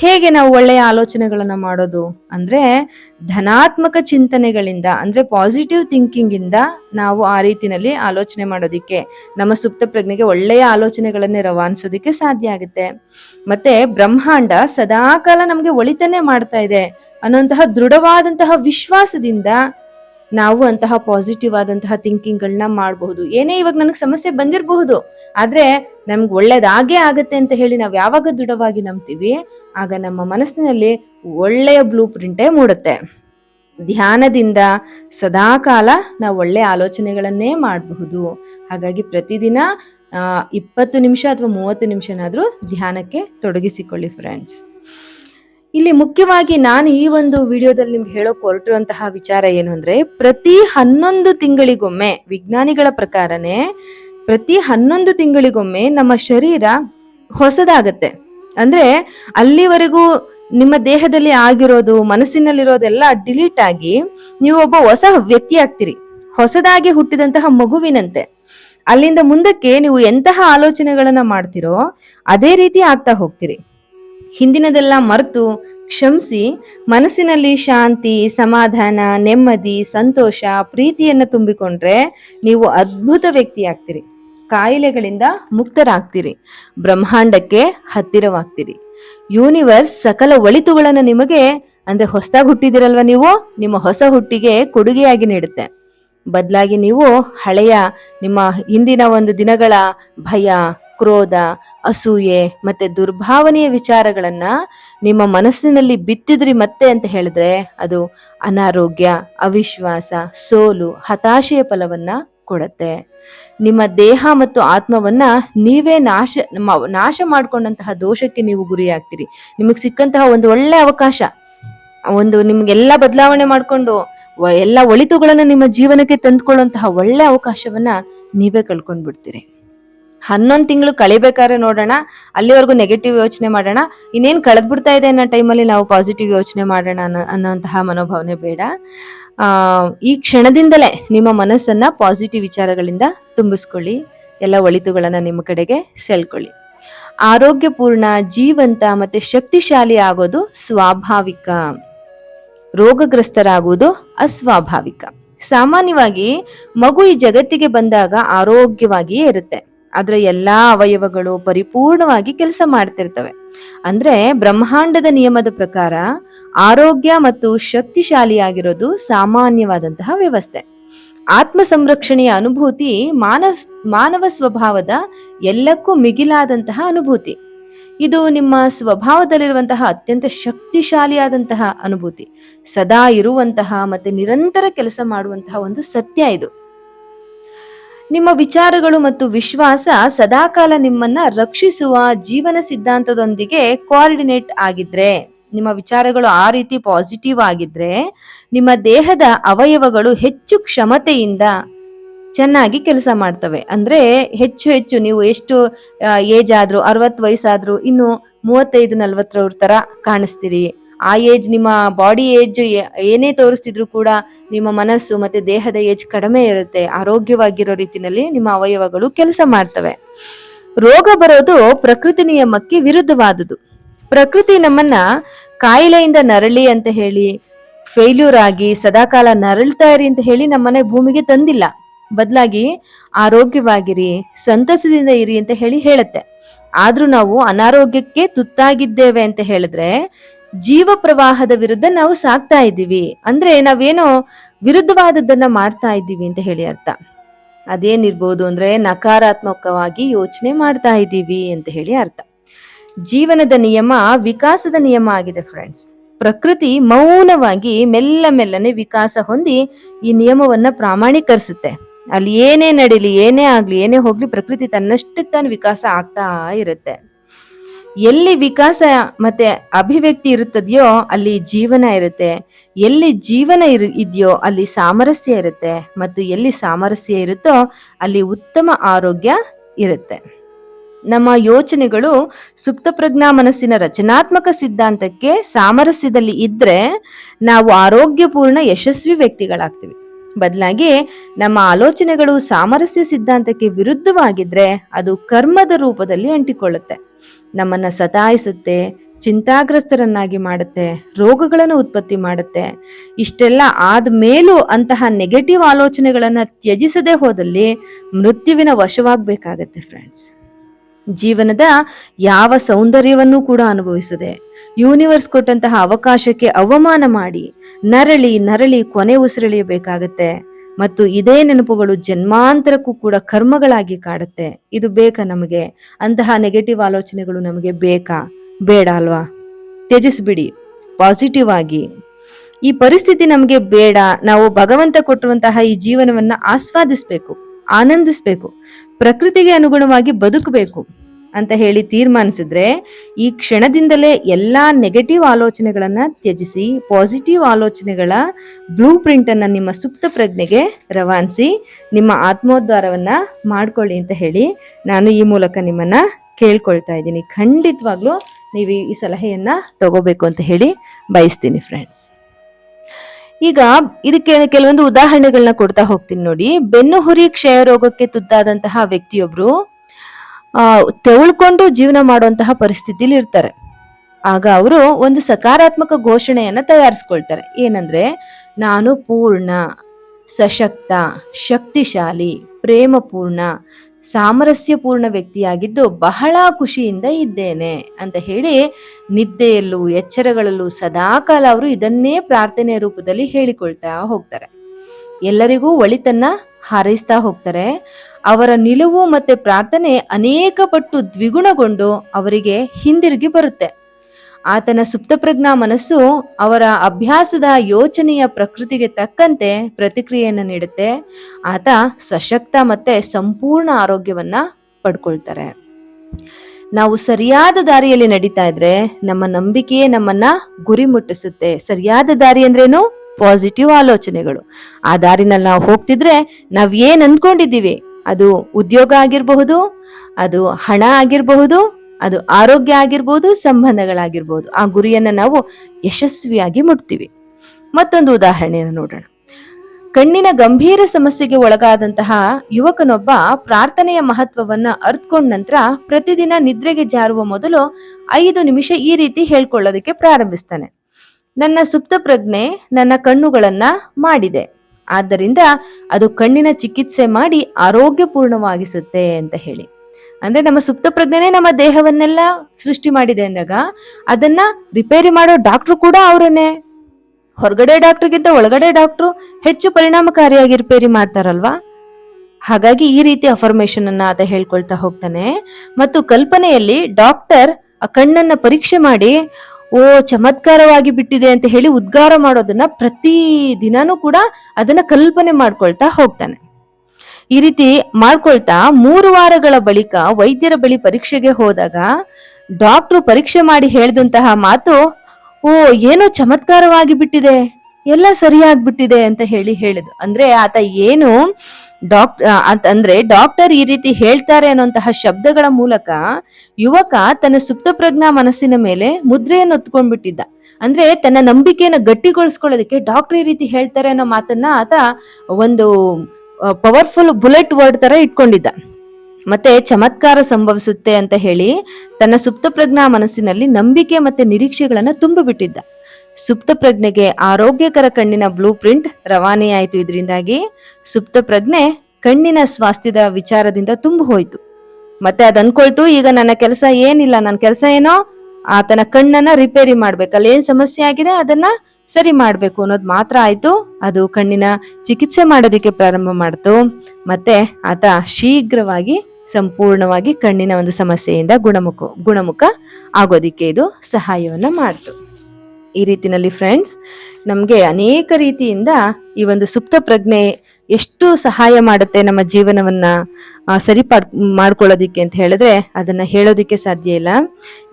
ಹೇಗೆ ನಾವು ಒಳ್ಳೆಯ ಆಲೋಚನೆಗಳನ್ನ ಮಾಡೋದು? ಅಂದ್ರೆ ಧನಾತ್ಮಕ ಚಿಂತನೆಗಳಿಂದ, ಅಂದ್ರೆ ಪಾಸಿಟಿವ್ ಥಿಂಕಿಂಗ್ ಇಂದ ನಾವು ಆ ರೀತಿನಲ್ಲಿ ಆಲೋಚನೆ ಮಾಡೋದಿಕ್ಕೆ, ನಮ್ಮ ಸುಪ್ತ ಪ್ರಜ್ಞೆಗೆ ಒಳ್ಳೆಯ ಆಲೋಚನೆಗಳನ್ನೇ ರವಾನಿಸೋದಿಕ್ಕೆ ಸಾಧ್ಯ ಆಗುತ್ತೆ. ಮತ್ತೆ ಬ್ರಹ್ಮಾಂಡ ಸದಾಕಾಲ ನಮಗೆ ಒಳಿತನ್ನೇ ಮಾಡ್ತಾ ಇದೆ ಅನ್ನುವಂತಹ ದೃಢವಾದಂತಹ ವಿಶ್ವಾಸದಿಂದ ನಾವು ಅಂತಹ ಪಾಸಿಟಿವ್ ಆದಂತಹ ಥಿಂಕಿಂಗ್ಗಳನ್ನ ಮಾಡಬಹುದು. ಏನೇ ಇವಾಗ ನನಗೆ ಸಮಸ್ಯೆ ಬಂದಿರಬಹುದು, ಆದ್ರೆ ನಮ್ಗೆ ಒಳ್ಳೇದಾಗೇ ಆಗುತ್ತೆ ಅಂತ ಹೇಳಿ ನಾವು ಯಾವಾಗ ದೃಢವಾಗಿ ನಂಬ್ತೀವಿ, ಆಗ ನಮ್ಮ ಮನಸ್ಸಿನಲ್ಲಿ ಒಳ್ಳೆಯ ಬ್ಲೂ ಪ್ರಿಂಟೇ ಮೂಡುತ್ತೆ. ಧ್ಯಾನದಿಂದ ಸದಾಕಾಲ ನಾವು ಒಳ್ಳೆಯ ಆಲೋಚನೆಗಳನ್ನೇ ಮಾಡಬಹುದು. ಹಾಗಾಗಿ ಪ್ರತಿದಿನ ಇಪ್ಪತ್ತು ನಿಮಿಷ ಅಥವಾ ಮೂವತ್ತು ನಿಮಿಷನಾದರೂ ಧ್ಯಾನಕ್ಕೆ ತೊಡಗಿಸಿಕೊಳ್ಳಿ ಫ್ರೆಂಡ್ಸ್ ಇಲ್ಲಿ ಮುಖ್ಯವಾಗಿ ನಾನು ಈ ಒಂದು ವಿಡಿಯೋದಲ್ಲಿ ನಿಮ್ಗೆ ಹೇಳೋಕೆ ಹೊರಟಿರುವಂತಹ ವಿಚಾರ ಏನು ಅಂದ್ರೆ, ಪ್ರತಿ ಹನ್ನೊಂದು ತಿಂಗಳಿಗೊಮ್ಮೆ ವಿಜ್ಞಾನಿಗಳ ಪ್ರಕಾರನೇ ಪ್ರತಿ ಹನ್ನೊಂದು ತಿಂಗಳಿಗೊಮ್ಮೆ ನಮ್ಮ ಶರೀರ ಹೊಸದಾಗತ್ತೆ. ಅಂದ್ರೆ ಅಲ್ಲಿವರೆಗೂ ನಿಮ್ಮ ದೇಹದಲ್ಲಿ ಆಗಿರೋದು, ಮನಸ್ಸಿನಲ್ಲಿರೋದೆಲ್ಲ ಡಿಲೀಟ್ ಆಗಿ ನೀವು ಒಬ್ಬ ಹೊಸ ವ್ಯಕ್ತಿ ಆಗ್ತೀರಿ. ಹೊಸದಾಗಿ ಹುಟ್ಟಿದಂತಹ ಮಗುವಿನಂತೆ. ಅಲ್ಲಿಂದ ಮುಂದಕ್ಕೆ ನೀವು ಎಂತಹ ಆಲೋಚನೆಗಳನ್ನ ಮಾಡ್ತಿರೋ, ಅದೇ ರೀತಿ ಆಗ್ತಾ ಹೋಗ್ತೀರಿ. ಹಿಂದಿನದೆಲ್ಲ ಮರೆತು ಕ್ಷಮಿಸಿ ಮನಸ್ಸಿನಲ್ಲಿ ಶಾಂತಿ, ಸಮಾಧಾನ, ನೆಮ್ಮದಿ, ಸಂತೋಷ, ಪ್ರೀತಿಯನ್ನು ತುಂಬಿಕೊಂಡ್ರೆ ನೀವು ಅದ್ಭುತ ವ್ಯಕ್ತಿ ಆಗ್ತೀರಿ ಕಾಯಿಲೆಗಳಿಂದ ಮುಕ್ತರಾಗ್ತೀರಿ. ಬ್ರಹ್ಮಾಂಡಕ್ಕೆ ಹತ್ತಿರವಾಗ್ತೀರಿ. ಯೂನಿವರ್ಸ್ ಸಕಲ ಒಳಿತುಗಳನ್ನು ನಿಮಗೆ ಅಂದ್ರೆ ಹೊಸದಾಗಿ ಹುಟ್ಟಿದಿರಲ್ವ ನೀವು? ನಿಮ್ಮ ಹೊಸ ಹುಟ್ಟಿಗೆ ಕೊಡುಗೆಯಾಗಿ ನೀಡುತ್ತೆ. ಬದಲಾಗಿ ನೀವು ಹಳೆಯ ನಿಮ್ಮ ಹಿಂದಿನ ಒಂದು ದಿನಗಳ ಭಯ ಕ್ರೋಧ, ಅಸೂಯೆ ಮತ್ತೆ ದುರ್ಭಾವನೆಯ ವಿಚಾರಗಳನ್ನ ನಿಮ್ಮ ಮನಸ್ಸಿನಲ್ಲಿ ಬಿತ್ತಿದ್ರಿ ಮತ್ತೆ ಅಂತ ಹೇಳಿದ್ರೆ ಅದು ಅನಾರೋಗ್ಯ, ಅವಿಶ್ವಾಸ, ಸೋಲು, ಹತಾಶೆಯ ಫಲವನ್ನ ಕೊಡುತ್ತೆ. ನಿಮ್ಮ ದೇಹ ಮತ್ತು ಆತ್ಮವನ್ನ ನೀವೇ ನಾಶ ನಾಶ ಮಾಡಿಕೊಂಡಂತಹ ದೋಷಕ್ಕೆ ನೀವು ಗುರಿಯಾಗ್ತೀರಿ. ನಿಮಗೆ ಸಿಕ್ಕಂತಹ ಒಂದು ಒಳ್ಳೆ ಅವಕಾಶ, ಒಂದು ನಿಮ್ಗೆಲ್ಲ ಬದಲಾವಣೆ ಮಾಡ್ಕೊಂಡು ಎಲ್ಲ ಒಳಿತುಗಳನ್ನ ನಿಮ್ಮ ಜೀವನಕ್ಕೆ ತಂದುಕೊಳ್ಳುವಂತಹ ಒಳ್ಳೆ ಅವಕಾಶವನ್ನ ನೀವೇ ಕಳ್ಕೊಂಡ್ ಬಿಡ್ತೀರಿ ಹನ್ನೊಂದು ತಿಂಗಳು ಕಳಿಬೇಕಾದ್ರೆ ನೋಡೋಣ, ಅಲ್ಲಿವರೆಗೂ ನೆಗೆಟಿವ್ ಯೋಚನೆ ಮಾಡೋಣ. ಇನ್ನೇನು ಕಳೆದ್ಬಿಡ್ತಾ ಇದೆ ಅನ್ನೋ ಟೈಮಲ್ಲಿ ನಾವು ಪಾಸಿಟಿವ್ ಯೋಚನೆ ಮಾಡೋಣ ಅನ್ನೋ, ಅನ್ನೋಂತಹ ಮನೋಭಾವನೆ ಬೇಡ. ಈ ಕ್ಷಣದಿಂದಲೇ ನಿಮ್ಮ ಮನಸ್ಸನ್ನು ಪಾಸಿಟಿವ್ ವಿಚಾರಗಳಿಂದ ತುಂಬಿಸ್ಕೊಳ್ಳಿ. ಎಲ್ಲ ಒಳಿತುಗಳನ್ನು ನಿಮ್ಮ ಕಡೆಗೆ ಸೆಳ್ಕೊಳ್ಳಿ. ಆರೋಗ್ಯಪೂರ್ಣ, ಜೀವಂತ ಮತ್ತು ಶಕ್ತಿಶಾಲಿ ಆಗೋದು ಸ್ವಾಭಾವಿಕ. ರೋಗಗ್ರಸ್ತರಾಗುವುದು ಅಸ್ವಾಭಾವಿಕ. ಸಾಮಾನ್ಯವಾಗಿ ಮಗು ಈ ಜಗತ್ತಿಗೆ ಬಂದಾಗ ಆರೋಗ್ಯವಾಗಿಯೇ ಇರುತ್ತೆ. ಅದರ ಎಲ್ಲಾ ಅವಯವಗಳು ಪರಿಪೂರ್ಣವಾಗಿ ಕೆಲಸ ಮಾಡ್ತಿರ್ತವೆ. ಅಂದ್ರೆ ಬ್ರಹ್ಮಾಂಡದ ನಿಯಮದ ಪ್ರಕಾರ ಆರೋಗ್ಯ ಮತ್ತು ಶಕ್ತಿಶಾಲಿಯಾಗಿರೋದು ಸಾಮಾನ್ಯವಾದಂತಹ ವ್ಯವಸ್ಥೆ. ಆತ್ಮ ಸಂರಕ್ಷಣೆಯ ಅನುಭೂತಿ ಮಾನವ ಮಾನವ ಸ್ವಭಾವದ ಎಲ್ಲಕ್ಕೂ ಮಿಗಿಲಾದಂತಹ ಅನುಭೂತಿ. ಇದು ನಿಮ್ಮ ಸ್ವಭಾವದಲ್ಲಿರುವಂತಹ ಅತ್ಯಂತ ಶಕ್ತಿಶಾಲಿಯಾದಂತಹ ಅನುಭೂತಿ. ಸದಾ ಇರುವಂತಹ ಮತ್ತೆ ನಿರಂತರ ಕೆಲಸ ಮಾಡುವಂತಹ ಒಂದು ಸತ್ಯ ಇದು. ನಿಮ್ಮ ವಿಚಾರಗಳು ಮತ್ತು ವಿಶ್ವಾಸ ಸದಾಕಾಲ ನಿಮ್ಮನ್ನ ರಕ್ಷಿಸುವ ಜೀವನ ಸಿದ್ಧಾಂತದೊಂದಿಗೆ ಕೋಆರ್ಡಿನೇಟ್ ಆಗಿದ್ರೆ, ನಿಮ್ಮ ವಿಚಾರಗಳು ಆ ರೀತಿ ಪಾಸಿಟಿವ್ ಆಗಿದ್ರೆ, ನಿಮ್ಮ ದೇಹದ ಅವಯವಗಳು ಹೆಚ್ಚು ಕ್ಷಮತೆಯಿಂದ ಚೆನ್ನಾಗಿ ಕೆಲಸ ಮಾಡ್ತವೆ. ಅಂದ್ರೆ ಹೆಚ್ಚು ಹೆಚ್ಚು ನೀವು ಎಷ್ಟು ಏಜ್ ಆದ್ರೂ, ಅರವತ್ತು ವಯಸ್ಸಾದ್ರೂ, ಇನ್ನು ಮೂವತ್ತೈದು ನಲ್ವತ್ತರವ್ರ ತರ ಕಾಣಿಸ್ತೀರಿ. ಆ ಏಜ್ ನಿಮ್ಮ ಬಾಡಿ ಏಜ್ ಏನೇ ತೋರಿಸ್ತಿದ್ರು ಕೂಡ ನಿಮ್ಮ ಮನಸ್ಸು ಮತ್ತೆ ದೇಹದ ಏಜ್ ಕಡಿಮೆ ಇರುತ್ತೆ. ಆರೋಗ್ಯವಾಗಿರೋ ರೀತಿನಲ್ಲಿ ನಿಮ್ಮ ಅವಯವಗಳು ಕೆಲಸ ಮಾಡ್ತವೆ. ರೋಗ ಬರೋದು ಪ್ರಕೃತಿ ನಿಯಮಕ್ಕೆ ವಿರುದ್ಧವಾದುದು ಪ್ರಕೃತಿ ನಮ್ಮನ್ನ ಕಾಯಿಲೆಯಿಂದ ನರಳಿ ಅಂತ ಹೇಳಿ ಫೇಲ್ಯೂರ್ ಆಗಿ, ಸದಾಕಾಲ ನರಳ್ತಾ ಇರಿ ಅಂತ ಹೇಳಿ ನಮ್ಮನೆ ಭೂಮಿಗೆ ತಂದಿಲ್ಲ. ಬದಲಾಗಿ ಆರೋಗ್ಯವಾಗಿರಿ, ಸಂತಸದಿಂದ ಇರಿ ಅಂತ ಹೇಳಿ ಹೇಳುತ್ತೆ. ಆದ್ರೂ ನಾವು ಅನಾರೋಗ್ಯಕ್ಕೆ ತುತ್ತಾಗಿದ್ದೇವೆ ಅಂತ ಹೇಳಿದ್ರೆ ಜೀವ ಪ್ರವಾಹದ ವಿರುದ್ಧ ನಾವು ಸಾಕ್ತಾ ಇದ್ದೀವಿ. ಅಂದ್ರೆ ನಾವೇನೋ ವಿರುದ್ಧವಾದದ್ದನ್ನ ಮಾಡ್ತಾ ಇದ್ದೀವಿ ಅಂತ ಹೇಳಿ ಅರ್ಥ. ಅದೇನಿರ್ಬೋದು ಅಂದ್ರೆ ನಕಾರಾತ್ಮಕವಾಗಿ ಯೋಚನೆ ಮಾಡ್ತಾ ಇದ್ದೀವಿ ಅಂತ ಹೇಳಿ ಅರ್ಥ. ಜೀವನದ ನಿಯಮ ವಿಕಾಸದ ನಿಯಮ ಆಗಿದೆ ಫ್ರೆಂಡ್ಸ್ ಪ್ರಕೃತಿ ಮೌನವಾಗಿ ಮೆಲ್ಲ ಮೆಲ್ಲನೆ ವಿಕಾಸ ಹೊಂದಿ ಈ ನಿಯಮವನ್ನ ಪ್ರಾಮಾಣೀಕರಿಸುತ್ತೆ. ಅಲ್ಲಿ ಏನೇ ನಡೀಲಿ, ಏನೇ ಆಗ್ಲಿ, ಏನೇ ಹೋಗ್ಲಿ ಪ್ರಕೃತಿ ತನ್ನಷ್ಟಕ್ಕೆ ತಾನು ವಿಕಾಸ ಆಗ್ತಾ ಇರುತ್ತೆ. ಎಲ್ಲಿ ವಿಕಾಸ ಮತ್ತೆ ಅಭಿವ್ಯಕ್ತಿ ಇರುತ್ತದೆಯೋ ಅಲ್ಲಿ ಜೀವನ ಇರುತ್ತೆ. ಎಲ್ಲಿ ಜೀವನ ಇರು, ಇದೆಯೋ ಅಲ್ಲಿ ಸಾಮರಸ್ಯ ಇರುತ್ತೆ. ಮತ್ತು ಎಲ್ಲಿ ಸಾಮರಸ್ಯ ಇರುತ್ತೋ ಅಲ್ಲಿ ಉತ್ತಮ ಆರೋಗ್ಯ ಇರುತ್ತೆ. ನಮ್ಮ ಯೋಚನೆಗಳು ಸುಪ್ತ ಪ್ರಜ್ಞಾ ಮನಸ್ಸಿನ ರಚನಾತ್ಮಕ ಸಿದ್ಧಾಂತಕ್ಕೆ ಸಾಮರಸ್ಯದಲ್ಲಿ ಇದ್ರೆ ನಾವು ಆರೋಗ್ಯಪೂರ್ಣ ಯಶಸ್ವಿ ವ್ಯಕ್ತಿಗಳಾಗ್ತೀವಿ. ಬದಲಾಗಿ ನಮ್ಮ ಆಲೋಚನೆಗಳು ಸಾಮರಸ್ಯ ಸಿದ್ಧಾಂತಕ್ಕೆ ವಿರುದ್ಧವಾಗಿದ್ರೆ ಅದು ಕರ್ಮದ ರೂಪದಲ್ಲಿ ಅಂಟಿಕೊಳ್ಳುತ್ತೆ. ನಮ್ಮನ್ನ ಸತಾಯಿಸುತ್ತೆ, ಚಿಂತಾಗ್ರಸ್ತರನ್ನಾಗಿ ಮಾಡುತ್ತೆ, ರೋಗಗಳನ್ನು ಉತ್ಪತ್ತಿ ಮಾಡುತ್ತೆ. ಇಷ್ಟೆಲ್ಲ ಆದ್ಮೇಲೂ ಅಂತಹ ನೆಗೆಟಿವ್ ಆಲೋಚನೆಗಳನ್ನು ತ್ಯಜಿಸದೆ ಹೋದಲ್ಲಿ ಮೃತ್ಯುವಿನ ವಶವಾಗಬೇಕಾಗತ್ತೆ ಫ್ರೆಂಡ್ಸ್ ಜೀವನದ ಯಾವ ಸೌಂದರ್ಯವನ್ನೂ ಕೂಡ ಅನುಭವಿಸದೆ ಯೂನಿವರ್ಸ್ ಕೊಟ್ಟಂತಹ ಅವಕಾಶಕ್ಕೆ ಅವಮಾನ ಮಾಡಿ ನರಳಿ ನರಳಿ ಕೊನೆ ಉಸಿರೆಳೆಯಬೇಕಾಗತ್ತೆ. ಮತ್ತು ಇದೇ ನೆನಪುಗಳು ಜನ್ಮಾಂತರಕ್ಕೂ ಕೂಡ ಕರ್ಮಗಳಾಗಿ ಕಾಡುತ್ತೆ. ಇದು ಬೇಕಾ ನಮಗೆ? ಅಂತಹ ನೆಗೆಟಿವ್ ಆಲೋಚನೆಗಳು ನಮಗೆ ಬೇಕಾ? ಬೇಡ ಅಲ್ವಾ? ತ್ಯಜಿಸ್ಬಿಡಿ. ಪಾಸಿಟಿವ್ ಆಗಿ. ಈ ಪರಿಸ್ಥಿತಿ ನಮಗೆ ಬೇಡ. ನಾವು ಭಗವಂತ ಕೊಟ್ಟಿರುವಂತಹ ಈ ಜೀವನವನ್ನ ಆಸ್ವಾದಿಸ್ಬೇಕು, ಆನಂದಿಸ್ಬೇಕು. ಪ್ರಕೃತಿಗೆ ಅನುಗುಣವಾಗಿ ಬದುಕಬೇಕು ಅಂತ ಹೇಳಿ ತೀರ್ಮಾನಿಸಿದ್ರೆ ಈ ಕ್ಷಣದಿಂದಲೇ ಎಲ್ಲಾ ನೆಗೆಟಿವ್ ಆಲೋಚನೆಗಳನ್ನ ತ್ಯಜಿಸಿ ಪಾಸಿಟಿವ್ ಆಲೋಚನೆಗಳ ಬ್ಲೂ ಪ್ರಿಂಟ್ ಅನ್ನ ನಿಮ್ಮ ಸುಪ್ತ ಪ್ರಜ್ಞೆಗೆ ರವಾನಿಸಿ, ನಿಮ್ಮ ಆತ್ಮೋದ್ಧಾರವನ್ನ ಮಾಡ್ಕೊಳ್ಳಿ ಅಂತ ಹೇಳಿ ನಾನು ಈ ಮೂಲಕ ನಿಮ್ಮನ್ನ ಕೇಳ್ಕೊಳ್ತಾ ಇದ್ದೀನಿ. ಖಂಡಿತವಾಗ್ಲೂ ನೀವು ಈ ಸಲಹೆಯನ್ನ ತಗೋಬೇಕು ಅಂತ ಹೇಳಿ ಬಯಸ್ತೀನಿ ಫ್ರೆಂಡ್ಸ್ ಈಗ ಇದಕ್ಕೆ ಕೆಲವೊಂದು ಉದಾಹರಣೆಗಳನ್ನ ಕೊಡ್ತಾ ಹೋಗ್ತೀನಿ ನೋಡಿ. ಬೆನ್ನು ಹುರಿ ಕ್ಷಯ ರೋಗಕ್ಕೆ ತುತ್ತಾದಂತಹ ವ್ಯಕ್ತಿಯೊಬ್ರು, ಆ, ತೆವಳ್ಕೊಂಡು ಜೀವನ ಮಾಡುವಂತಹ ಪರಿಸ್ಥಿತಿಲಿ ಇರ್ತಾರೆ. ಆಗ ಅವರು ಒಂದು ಸಕಾರಾತ್ಮಕ ಘೋಷಣೆಯನ್ನ ತಯಾರಿಸ್ಕೊಳ್ತಾರೆ. ಏನಂದ್ರೆ, ನಾನು ಪೂರ್ಣ, ಸಶಕ್ತ, ಶಕ್ತಿಶಾಲಿ, ಪ್ರೇಮಪೂರ್ಣ ಸಾಮರಸ್ಯಪೂರ್ಣ ವ್ಯಕ್ತಿಯಾಗಿದ್ದು ಬಹಳ ಖುಷಿಯಿಂದ ಇದ್ದೇನೆ ಅಂತ ಹೇಳಿ ನಿದ್ದೆಯಲ್ಲೂ ಎಚ್ಚರಗಳಲ್ಲೂ ಸದಾಕಾಲ ಅವರು ಇದನ್ನೇ ಪ್ರಾರ್ಥನೆಯ ರೂಪದಲ್ಲಿ ಹೇಳಿಕೊಳ್ತಾ ಹೋಗ್ತಾರೆ. ಎಲ್ಲರಿಗೂ ಒಳಿತನ್ನ ಹಾರೈಸ್ತಾ ಹೋಗ್ತಾರೆ. ಅವರ ನಿಲುವು ಮತ್ತೆ ಪ್ರಾರ್ಥನೆ ಅನೇಕ ಪಟ್ಟು ದ್ವಿಗುಣಗೊಂಡು ಅವರಿಗೆ ಹಿಂದಿರುಗಿ ಬರುತ್ತೆ. ಆತನ ಸುಪ್ತಪ್ರಜ್ಞಾ ಮನಸ್ಸು ಅವರ ಅಭ್ಯಾಸದ ಯೋಚನೆಯ ಪ್ರಕೃತಿಗೆ ತಕ್ಕಂತೆ ಪ್ರತಿಕ್ರಿಯೆಯನ್ನು ನೀಡುತ್ತೆ. ಆತ ಸಶಕ್ತ ಮತ್ತೆ ಸಂಪೂರ್ಣ ಆರೋಗ್ಯವನ್ನ ಪಡ್ಕೊಳ್ತಾರೆ. ನಾವು ಸರಿಯಾದ ದಾರಿಯಲ್ಲಿ ನಡೀತಾ ಇದ್ರೆ ನಮ್ಮ ನಂಬಿಕೆಯೇ ನಮ್ಮನ್ನ ಗುರಿ ಮುಟ್ಟಿಸುತ್ತೆ. ಸರಿಯಾದ ದಾರಿ ಅಂದ್ರೇನು? ಪಾಸಿಟಿವ್ ಆಲೋಚನೆಗಳು. ಆ ದಾರಿನಲ್ಲಿ ನಾವು ಹೋಗ್ತಿದ್ರೆ ನಾವ್ ಏನ್ ಅನ್ಕೊಂಡಿದ್ದೀವಿ? ಅದು ಉದ್ಯೋಗ ಆಗಿರಬಹುದು, ಅದು ಹಣ ಆಗಿರಬಹುದು ಅದು ಆರೋಗ್ಯ ಆಗಿರ್ಬೋದು, ಸಂಬಂಧಗಳಾಗಿರ್ಬೋದು. ಆ ಗುರಿಯನ್ನ ನಾವು ಯಶಸ್ವಿಯಾಗಿ ಮುಟ್ತೀವಿ. ಮತ್ತೊಂದು ಉದಾಹರಣೆಯನ್ನು ನೋಡೋಣ. ಕಣ್ಣಿನ ಗಂಭೀರ ಸಮಸ್ಯೆಗೆ ಒಳಗಾದಂತಹ ಯುವಕನೊಬ್ಬ ಪ್ರಾರ್ಥನೆಯ ಮಹತ್ವವನ್ನ ಅರ್ಥಕೊಂಡ ನಂತರ ಪ್ರತಿದಿನ ನಿದ್ರೆಗೆ ಜಾರುವ ಮೊದಲು ಐದು ನಿಮಿಷ ಈ ರೀತಿ ಹೇಳ್ಕೊಳ್ಳೋದಕ್ಕೆ ಪ್ರಾರಂಭಿಸ್ತಾನೆ. ನನ್ನ ಸುಪ್ತ ಪ್ರಜ್ಞೆ ನನ್ನ ಕಣ್ಣುಗಳನ್ನ ಮಾಡಿದೆ. ಆದ್ದರಿಂದ ಅದು ಕಣ್ಣಿನ ಚಿಕಿತ್ಸೆ ಮಾಡಿ ಆರೋಗ್ಯಪೂರ್ಣವಾಗಿಸುತ್ತೆ ಅಂತ ಹೇಳಿ. ಅಂದ್ರೆ ನಮ್ಮ ಸುಪ್ತ ಪ್ರಜ್ಞೆನೇ ನಮ್ಮ ದೇಹವನ್ನೆಲ್ಲ ಸೃಷ್ಟಿ ಮಾಡಿದೆ ಅಂದಾಗ ಅದನ್ನ ರಿಪೇರಿ ಮಾಡೋ ಡಾಕ್ಟ್ರು ಕೂಡ ಅವರನ್ನೇ. ಹೊರಗಡೆ ಡಾಕ್ಟರ್ಗಿಂತ ಒಳಗಡೆ ಡಾಕ್ಟ್ರು ಹೆಚ್ಚು ಪರಿಣಾಮಕಾರಿಯಾಗಿ ರಿಪೇರಿ ಮಾಡ್ತಾರಲ್ವಾ? ಹಾಗಾಗಿ ಈ ರೀತಿ ಅಫರ್ಮೇಶನ್ ಅನ್ನ ಆತ ಹೇಳ್ಕೊಳ್ತಾ ಹೋಗ್ತಾನೆ. ಮತ್ತು ಕಲ್ಪನೆಯಲ್ಲಿ ಡಾಕ್ಟರ್ ಆ ಕಣ್ಣನ್ನ ಪರೀಕ್ಷೆ ಮಾಡಿ, ಓ ಚಮತ್ಕಾರವಾಗಿ ಬಿಟ್ಟಿದೆ ಅಂತ ಹೇಳಿ ಉದ್ಗಾರ ಮಾಡೋದನ್ನ ಪ್ರತಿ ದಿನಾನೂ ಕೂಡ ಅದನ್ನ ಕಲ್ಪನೆ ಮಾಡ್ಕೊಳ್ತಾ ಹೋಗ್ತಾನೆ. ಈ ರೀತಿ ಮಾಡ್ಕೊಳ್ತಾ ಮೂರು ವಾರಗಳ ಬಳಿಕ ವೈದ್ಯರ ಬಳಿ ಪರೀಕ್ಷೆಗೆ ಹೋದಾಗ ಡಾಕ್ಟ್ರು ಪರೀಕ್ಷೆ ಮಾಡಿ ಹೇಳಿದಂತಹ ಮಾತು, ಓ, ಏನೋ ಚಮತ್ಕಾರವಾಗಿ ಬಿಟ್ಟಿದೆ, ಎಲ್ಲ ಸರಿಯಾಗ್ಬಿಟ್ಟಿದೆ ಅಂತ ಹೇಳಿ ಹೇಳಿದ್ರು ಅಂದ್ರೆ ಆತ ಏನು ಡಾಕ್ಟರ್ ಅಂದ್ರೆ ಡಾಕ್ಟರ್ ಈ ರೀತಿ ಹೇಳ್ತಾರೆ ಅನ್ನುವಂತಹ ಶಬ್ದಗಳ ಮೂಲಕ ಯುವಕ ತನ್ನ ಸುಪ್ತ ಪ್ರಜ್ಞಾ ಮನಸ್ಸಿನ ಮೇಲೆ ಮುದ್ರೆಯನ್ನು ಹೊತ್ಕೊಂಡ್ಬಿಟ್ಟಿದ್ದ. ಅಂದ್ರೆ ತನ್ನ ನಂಬಿಕೆಯನ್ನು ಗಟ್ಟಿಗೊಳಿಸ್ಕೊಳ್ಳೋದಕ್ಕೆ ಡಾಕ್ಟರ್ ಈ ರೀತಿ ಹೇಳ್ತಾರೆ ಅನ್ನೋ ಮಾತನ್ನ ಆತ ಒಂದು ಪವರ್ಫುಲ್ ಬುಲೆಟ್ ವರ್ಡ್ ತರ ಇಟ್ಕೊಂಡಿದ್ದ. ಮತ್ತೆ ಚಮತ್ಕಾರ ಸಂಭವಿಸುತ್ತೆ ಅಂತ ಹೇಳಿ ತನ್ನ ಸುಪ್ತ ಪ್ರಜ್ಞಾ ಮನಸ್ಸಿನಲ್ಲಿ ನಂಬಿಕೆ ಮತ್ತೆ ನಿರೀಕ್ಷೆಗಳನ್ನ ತುಂಬಿಬಿಟ್ಟಿದ್ದ. ಸುಪ್ತ ಪ್ರಜ್ಞೆಗೆ ಆರೋಗ್ಯಕರ ಕಣ್ಣಿನ ಬ್ಲೂ ಪ್ರಿಂಟ್ ರವಾನೆಯಾಯಿತು. ಇದರಿಂದಾಗಿ ಸುಪ್ತ ಪ್ರಜ್ಞೆ ಕಣ್ಣಿನ ಸ್ವಾಸ್ಥ್ಯದ ವಿಚಾರದಿಂದ ತುಂಬು ಹೋಯಿತು. ಮತ್ತೆ ಅದ್ ಅನ್ಕೊಳ್ತು, ಈಗ ನನ್ನ ಕೆಲಸ ಏನಿಲ್ಲ ನನ್ನ ಕೆಲಸ ಏನೋ, ಆತನ ಕಣ್ಣನ್ನ ರಿಪೇರಿ ಮಾಡ್ಬೇಕಲ್ಲ ಏನ್ ಸಮಸ್ಯೆ ಆಗಿದೆ, ಅದನ್ನ ಸರಿ ಮಾಡಬೇಕು ಅನ್ನೋದು ಮಾತ್ರ ಆಯಿತು. ಅದು ಕಣ್ಣಿನ ಚಿಕಿತ್ಸೆ ಮಾಡೋದಕ್ಕೆ ಪ್ರಾರಂಭ ಮಾಡ್ತು. ಮತ್ತೆ ಆತ ಶೀಘ್ರವಾಗಿ ಸಂಪೂರ್ಣವಾಗಿ ಕಣ್ಣಿನ ಒಂದು ಸಮಸ್ಯೆಯಿಂದ ಗುಣಮುಖ ಗುಣಮುಖ ಆಗೋದಿಕ್ಕೆ ಇದು ಸಹಾಯವನ್ನು ಮಾಡ್ತು. ಈ ರೀತಿನಲ್ಲಿ ಫ್ರೆಂಡ್ಸ್ ನಮಗೆ ಅನೇಕ ರೀತಿಯಿಂದ ಈ ಒಂದು ಸುಪ್ತ ಪ್ರಜ್ಞೆ ಎಷ್ಟು ಸಹಾಯ ಮಾಡುತ್ತೆ ನಮ್ಮ ಜೀವನವನ್ನ ಸರಿಪಾಡ್, ಮಾಡ್ಕೊಳ್ಳೋದಿಕ್ಕೆ ಅಂತ ಹೇಳಿದ್ರೆ ಅದನ್ನ ಹೇಳೋದಿಕ್ಕೆ ಸಾಧ್ಯ ಇಲ್ಲ.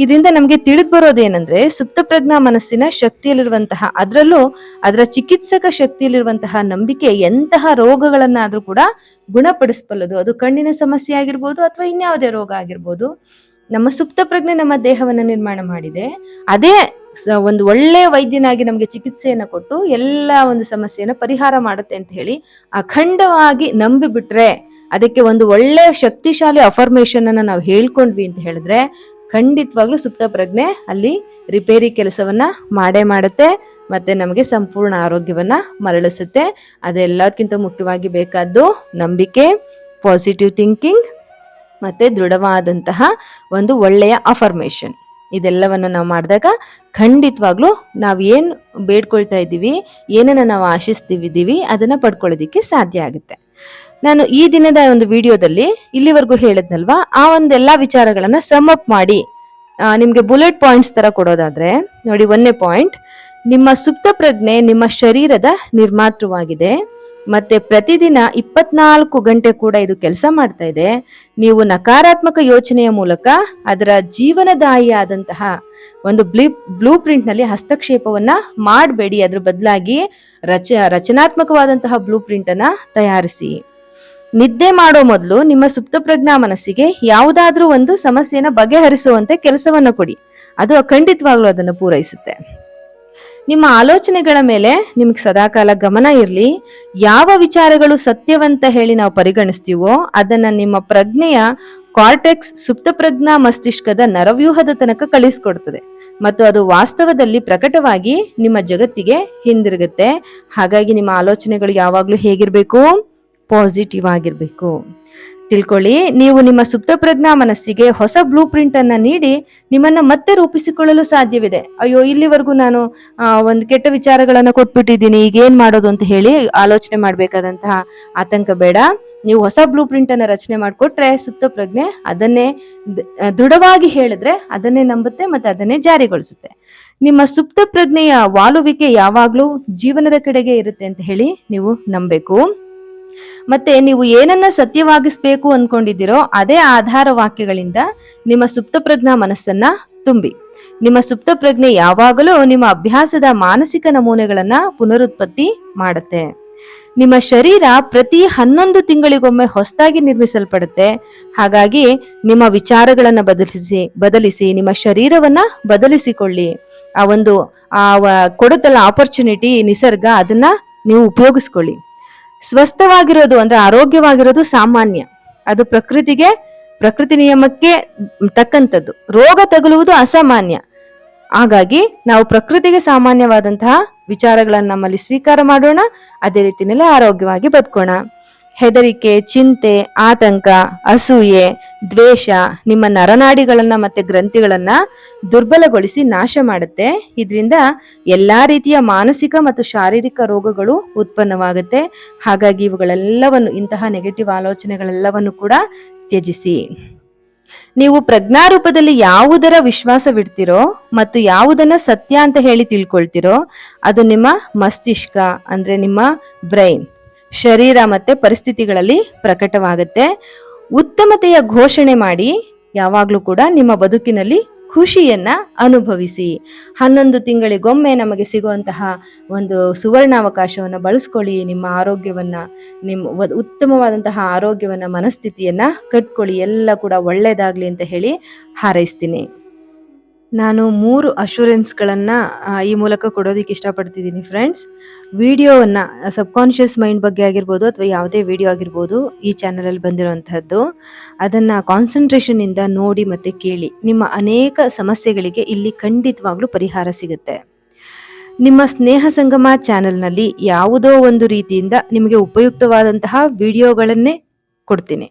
ಇದರಿಂದ ನಮಗೆ ತಿಳಿದು ಬರೋದೇನೆಂದ್ರೆ ಸುಪ್ತ ಪ್ರಜ್ಞಾ ಮನಸ್ಸಿನ ಶಕ್ತಿಯಲ್ಲಿರುವಂತಹ, ಅದರಲ್ಲೂ ಅದರ ಚಿಕಿತ್ಸಕ ಶಕ್ತಿಯಲ್ಲಿರುವಂತಹ ನಂಬಿಕೆ ಎಂತಹ ರೋಗಗಳನ್ನಾದ್ರೂ ಕೂಡ ಗುಣಪಡಿಸಬಲ್ಲದು ಅದು ಕಣ್ಣಿನ ಸಮಸ್ಯೆ ಆಗಿರ್ಬೋದು ಅಥವಾ ಇನ್ಯಾವುದೇ ರೋಗ ಆಗಿರ್ಬೋದು. ನಮ್ಮ ಸುಪ್ತ ಪ್ರಜ್ಞೆ ನಮ್ಮ ದೇಹವನ್ನ ನಿರ್ಮಾಣ ಮಾಡಿದೆ. ಅದೇ ಒಂದು ಒಳ್ಳೆಯ ವೈದ್ಯನಾಗಿ ನಮಗೆ ಚಿಕಿತ್ಸೆಯನ್ನು ಕೊಟ್ಟು ಎಲ್ಲ ಒಂದು ಸಮಸ್ಯೆಯನ್ನು ಪರಿಹಾರ ಮಾಡುತ್ತೆ ಅಂತ ಹೇಳಿ ಅಖಂಡವಾಗಿ ನಂಬಿಬಿಟ್ರೆ ಅದಕ್ಕೆ ಒಂದು ಒಳ್ಳೆಯ ಶಕ್ತಿಶಾಲಿ ಅಫರ್ಮೇಶನ್ ಅನ್ನ ನಾವು ಹೇಳ್ಕೊಂಡ್ವಿ ಅಂತ ಹೇಳಿದ್ರೆ ಖಂಡಿತವಾಗ್ಲೂ ಸುಪ್ತ ಪ್ರಜ್ಞೆ ಅಲ್ಲಿ ರಿಪೇರಿ ಕೆಲಸವನ್ನ ಮಾಡೇ ಮಾಡುತ್ತೆ, ಮತ್ತೆ ನಮಗೆ ಸಂಪೂರ್ಣ ಆರೋಗ್ಯವನ್ನ ಮರಳಿಸುತ್ತೆ. ಅದೆಲ್ಲಕ್ಕಿಂತ ಮುಖ್ಯವಾಗಿ ಬೇಕಾದ್ದು ನಂಬಿಕೆ ಪಾಸಿಟಿವ್ ಥಿಂಕಿಂಗ್ ಮತ್ತೆ ದೃಢವಾದಂತಹ ಒಂದು ಒಳ್ಳೆಯ ಅಫರ್ಮೇಶನ್ ಇದೆಲ್ಲವನ್ನು ನಾವು ಮಾಡಿದಾಗ ಖಂಡಿತವಾಗ್ಲೂ ನಾವು ಏನು ಬೇಡ್ಕೊಳ್ತಾ ಇದ್ದೀವಿ, ಏನನ್ನು ನಾವು ಆಶಿಸ್ತಿದ್ದೀವಿ ಅದನ್ನು ಪಡ್ಕೊಳ್ಳೋದಕ್ಕೆ ಸಾಧ್ಯ ಆಗುತ್ತೆ. ನಾನು ಈ ದಿನದ ಒಂದು ವಿಡಿಯೋದಲ್ಲಿ ಇಲ್ಲಿವರೆಗೂ ಹೇಳಿದ್ನಲ್ವಾ, ಆ ಒಂದೆಲ್ಲ ವಿಚಾರಗಳನ್ನು ಸಮ್ ಅಪ್ ಮಾಡಿ ನಿಮಗೆ ಬುಲೆಟ್ ಪಾಯಿಂಟ್ಸ್ ಥರ ಕೊಡೋದಾದರೆ, ನೋಡಿ ಒಂದನೇ ಪಾಯಿಂಟ್ ನಿಮ್ಮ ಸುಪ್ತ ಪ್ರಜ್ಞೆ ನಿಮ್ಮ ಶರೀರದ ನಿರ್ಮಾತೃವಾಗಿದೆ. ಮತ್ತೆ ಪ್ರತಿದಿನ ಇಪ್ಪತ್ನಾಲ್ಕು ಗಂಟೆ ಕೂಡ ಇದು ಕೆಲಸ ಮಾಡ್ತಾ ಇದೆ. ನೀವು ನಕಾರಾತ್ಮಕ ಯೋಚನೆಯ ಮೂಲಕ ಅದರ ಜೀವನದಾಯಿಯಾದಂತಹ ಒಂದು ಬ್ಲೂ ಬ್ಲೂ ಪ್ರಿಂಟ್ನಲ್ಲಿ ಹಸ್ತಕ್ಷೇಪವನ್ನ ಮಾಡಬೇಡಿ. ಅದ್ರ ಬದಲಾಗಿ ರಚ, ರಚನಾತ್ಮಕವಾದಂತಹ ಬ್ಲೂ ಪ್ರಿಂಟನ್ನು ತಯಾರಿಸಿ. ನಿದ್ದೆ ಮಾಡೋ ಮೊದಲು ನಿಮ್ಮ ಸುಪ್ತ ಪ್ರಜ್ಞಾ ಮನಸ್ಸಿಗೆ ಯಾವುದಾದ್ರೂ ಒಂದು ಸಮಸ್ಯೆನ ಬಗೆಹರಿಸುವಂತೆ ಕೆಲಸವನ್ನು ಕೊಡಿ. ಅದು ಖಂಡಿತವಾಗ್ಲೂ ಅದನ್ನು ಪೂರೈಸುತ್ತೆ. ನಿಮ್ಮ ಆಲೋಚನೆಗಳ ಮೇಲೆ ನಿಮ್ಗೆ ಸದಾಕಾಲ ಗಮನ ಇರಲಿ. ಯಾವ ವಿಚಾರಗಳು ಸತ್ಯವಂತ ಹೇಳಿ ನಾವು ಪರಿಗಣಿಸ್ತೀವೋ ಅದನ್ನ ನಿಮ್ಮ ಪ್ರಜ್ಞೆಯ ಕಾರ್ಟೆಕ್ಸ್ ಸುಪ್ತ ಪ್ರಜ್ಞಾ ಮಸ್ತಿಷ್ಕದ ನರವ್ಯೂಹದ ತನಕ ಕಳಿಸ್ಕೊಡ್ತದೆ. ಮತ್ತು ಅದು ವಾಸ್ತವದಲ್ಲಿ ಪ್ರಕಟವಾಗಿ ನಿಮ್ಮ ಜಗತ್ತಿಗೆ ಹಿಂದಿರುಗುತ್ತೆ. ಹಾಗಾಗಿ ನಿಮ್ಮ ಆಲೋಚನೆಗಳು ಯಾವಾಗಲೂ ಹೇಗಿರಬೇಕು? ಪಾಸಿಟಿವ್ ಆಗಿರಬೇಕು. ತಿಳ್ಕೊಳ್ಳಿ, ನೀವು ನಿಮ್ಮ ಸುಪ್ತಪ್ರಜ್ಞಾ ಮನಸ್ಸಿಗೆ ಹೊಸ ಬ್ಲೂ ಪ್ರಿಂಟ್ ಅನ್ನ ನೀಡಿ ನಿಮ್ಮನ್ನ ಮತ್ತೆ ರೂಪಿಸಿಕೊಳ್ಳಲು ಸಾಧ್ಯವಿದೆ. ಅಯ್ಯೋ, ಇಲ್ಲಿವರೆಗೂ ನಾನು ಒಂದು ಕೆಟ್ಟ ವಿಚಾರಗಳನ್ನ ಕೊಟ್ಬಿಟ್ಟಿದ್ದೀನಿ ಈಗ ಏನ್ ಮಾಡೋದು ಅಂತ ಹೇಳಿ ಆಲೋಚನೆ ಮಾಡಬೇಕಾದಂತಹ ಆತಂಕ ಬೇಡ. ನೀವು ಹೊಸ ಬ್ಲೂ ಪ್ರಿಂಟ್ ಅನ್ನ ರಚನೆ ಮಾಡಿಕೊಟ್ರೆ ಸುಪ್ತ ಪ್ರಜ್ಞೆ ಅದನ್ನೇ ದೃಢವಾಗಿ ಹೇಳಿದ್ರೆ ಅದನ್ನೇ ನಂಬುತ್ತೆ ಮತ್ತೆ ಅದನ್ನೇ ಜಾರಿಗೊಳಿಸುತ್ತೆ. ನಿಮ್ಮ ಸುಪ್ತ ಪ್ರಜ್ಞೆಯ ವಾಲುವಿಕೆ ಯಾವಾಗಲೂ ಜೀವನದ ಕಡೆಗೆ ಇರುತ್ತೆ ಅಂತ ಹೇಳಿ ನೀವು ನಂಬೇಕು ಮತ್ತೆ ನೀವು ಏನನ್ನ ಸತ್ಯವಾಗಿಸ್ಬೇಕು ಅನ್ಕೊಂಡಿದ್ದೀರೋ ಅದೇ ಆಧಾರ ವಾಕ್ಯಗಳಿಂದ ನಿಮ್ಮ ಸುಪ್ತಪ್ರಜ್ಞಾ ಮನಸ್ಸನ್ನ ತುಂಬಿ. ನಿಮ್ಮ ಸುಪ್ತ ಪ್ರಜ್ಞೆ ಯಾವಾಗಲೂ ನಿಮ್ಮ ಅಭ್ಯಾಸದ ಮಾನಸಿಕ ನಮೂನೆಗಳನ್ನ ಪುನರುತ್ಪತ್ತಿ ಮಾಡುತ್ತೆ. ನಿಮ್ಮ ಶರೀರ ಪ್ರತಿ ಹನ್ನೊಂದು ತಿಂಗಳಿಗೊಮ್ಮೆ ಹೊಸದಾಗಿ ನಿರ್ಮಿಸಲ್ಪಡುತ್ತೆ. ಹಾಗಾಗಿ ನಿಮ್ಮ ವಿಚಾರಗಳನ್ನ ಬದಲಿಸಿ ಬದಲಿಸಿ, ನಿಮ್ಮ ಶರೀರವನ್ನ ಬದಲಿಸಿಕೊಳ್ಳಿ. ಆ ಒಂದು, ಆ ಕೊಡುತ್ತಲ್ಲ ಆಪರ್ಚುನಿಟಿ ನಿಸರ್ಗ, ಅದನ್ನ ನೀವು ಉಪಯೋಗಿಸ್ಕೊಳ್ಳಿ. ಸ್ವಸ್ಥವಾಗಿರೋದು ಅಂದ್ರೆ ಆರೋಗ್ಯವಾಗಿರೋದು ಸಾಮಾನ್ಯ. ಅದು ಪ್ರಕೃತಿಗೆ, ಪ್ರಕೃತಿ ನಿಯಮಕ್ಕೆ ತಕ್ಕಂಥದ್ದು. ರೋಗ ತಗುಲುವುದು ಅಸಾಮಾನ್ಯ. ಹಾಗಾಗಿ ನಾವು ಪ್ರಕೃತಿಗೆ ಸಾಮಾನ್ಯವಾದಂತಹ ವಿಚಾರಗಳನ್ನು ನಮ್ಮಲ್ಲಿ ಸ್ವೀಕಾರ ಮಾಡೋಣ. ಅದೇ ರೀತಿಯಲ್ಲಿ ಆರೋಗ್ಯವಾಗಿ ಬದುಕೋಣ. ಹೆದರಿಕೆ, ಚಿಂತೆ, ಆತಂಕ, ಅಸೂಯೆ, ದ್ವೇಷ ನಿಮ್ಮ ನರನಾಡಿಗಳನ್ನ ಮತ್ತೆ ಗ್ರಂಥಿಗಳನ್ನ ದುರ್ಬಲಗೊಳಿಸಿ ನಾಶ ಮಾಡುತ್ತೆ. ಇದರಿಂದ ಎಲ್ಲಾ ರೀತಿಯ ಮಾನಸಿಕ ಮತ್ತು ಶಾರೀರಿಕ ರೋಗಗಳು ಉತ್ಪನ್ನವಾಗುತ್ತೆ. ಹಾಗಾಗಿ ಇವುಗಳೆಲ್ಲವನ್ನು, ಇಂತಹ ನೆಗೆಟಿವ್ ಆಲೋಚನೆಗಳೆಲ್ಲವನ್ನು ಕೂಡ ತ್ಯಜಿಸಿ. ನೀವು ಪ್ರಜ್ಞಾರೂಪದಲ್ಲಿ ಯಾವುದರ ವಿಶ್ವಾಸವಿಡ್ತಿರೋ ಮತ್ತು ಯಾವುದನ್ನ ಸತ್ಯ ಅಂತ ಹೇಳಿ ತಿಳ್ಕೊಳ್ತಿರೋ, ಅದು ನಿಮ್ಮ ಮಸ್ತಿಷ್ಕ, ಅಂದ್ರೆ ನಿಮ್ಮ ಬ್ರೈನ್. ಶರೀರ ಮತ್ತೆ ಪರಿಸ್ಥಿತಿಗಳಲ್ಲಿ ಪ್ರಕಟವಾಗುತ್ತೆ. ಉತ್ತಮತೆಯ ಘೋಷಣೆ ಮಾಡಿ, ಯಾವಾಗಲೂ ಕೂಡ ನಿಮ್ಮ ಬದುಕಿನಲ್ಲಿ ಖುಷಿಯನ್ನ ಅನುಭವಿಸಿ. ಹನ್ನೊಂದು ತಿಂಗಳಿಗೊಮ್ಮೆ ನಮಗೆ ಸಿಗುವಂತಹ ಒಂದು ಸುವರ್ಣಾವಕಾಶವನ್ನು ಬಳಸ್ಕೊಳ್ಳಿ, ನಿಮ್ಮ ಆರೋಗ್ಯವನ್ನ ನಿಮ್ಮ ಉತ್ತಮವಾದಂತಹ ಆರೋಗ್ಯವನ್ನ, ಮನಸ್ಥಿತಿಯನ್ನ ಕಟ್ಕೊಳ್ಳಿ, ಎಲ್ಲ ಕೂಡ ಒಳ್ಳೇದಾಗ್ಲಿ ಅಂತ ಹೇಳಿ ಹಾರೈಸ್ತೀನಿ. ನಾನು ಮೂರು ಅಶ್ಯೂರೆನ್ಸ್ಗಳನ್ನು ಈ ಮೂಲಕ ಕೊಡೋದಕ್ಕೆ ಇಷ್ಟಪಡ್ತಿದ್ದೀನಿ ಫ್ರೆಂಡ್ಸ್ ವಿಡಿಯೋವನ್ನು ಸಬ್ಕಾನ್ಷಿಯಸ್ ಮೈಂಡ್ ಬಗ್ಗೆ ಆಗಿರ್ಬೋದು ಅಥವಾ ಯಾವುದೇ ವಿಡಿಯೋ ಆಗಿರ್ಬೋದು ಈ ಚಾನಲಲ್ಲಿ ಬಂದಿರುವಂಥದ್ದು ಅದನ್ನು ಕಾನ್ಸಂಟ್ರೇಷನಿಂದ ನೋಡಿ ಮತ್ತು ಕೇಳಿ. ನಿಮ್ಮ ಅನೇಕ ಸಮಸ್ಯೆಗಳಿಗೆ ಇಲ್ಲಿ ಖಂಡಿತವಾಗ್ಲೂ ಪರಿಹಾರ ಸಿಗುತ್ತೆ. ನಿಮ್ಮ ಸ್ನೇಹ ಸಂಗಮ ಚಾನಲ್ನಲ್ಲಿ ಯಾವುದೋ ಒಂದು ರೀತಿಯಿಂದ ನಿಮಗೆ ಉಪಯುಕ್ತವಾದಂತಹ ವಿಡಿಯೋಗಳನ್ನೇ ಕೊಡ್ತೀನಿ.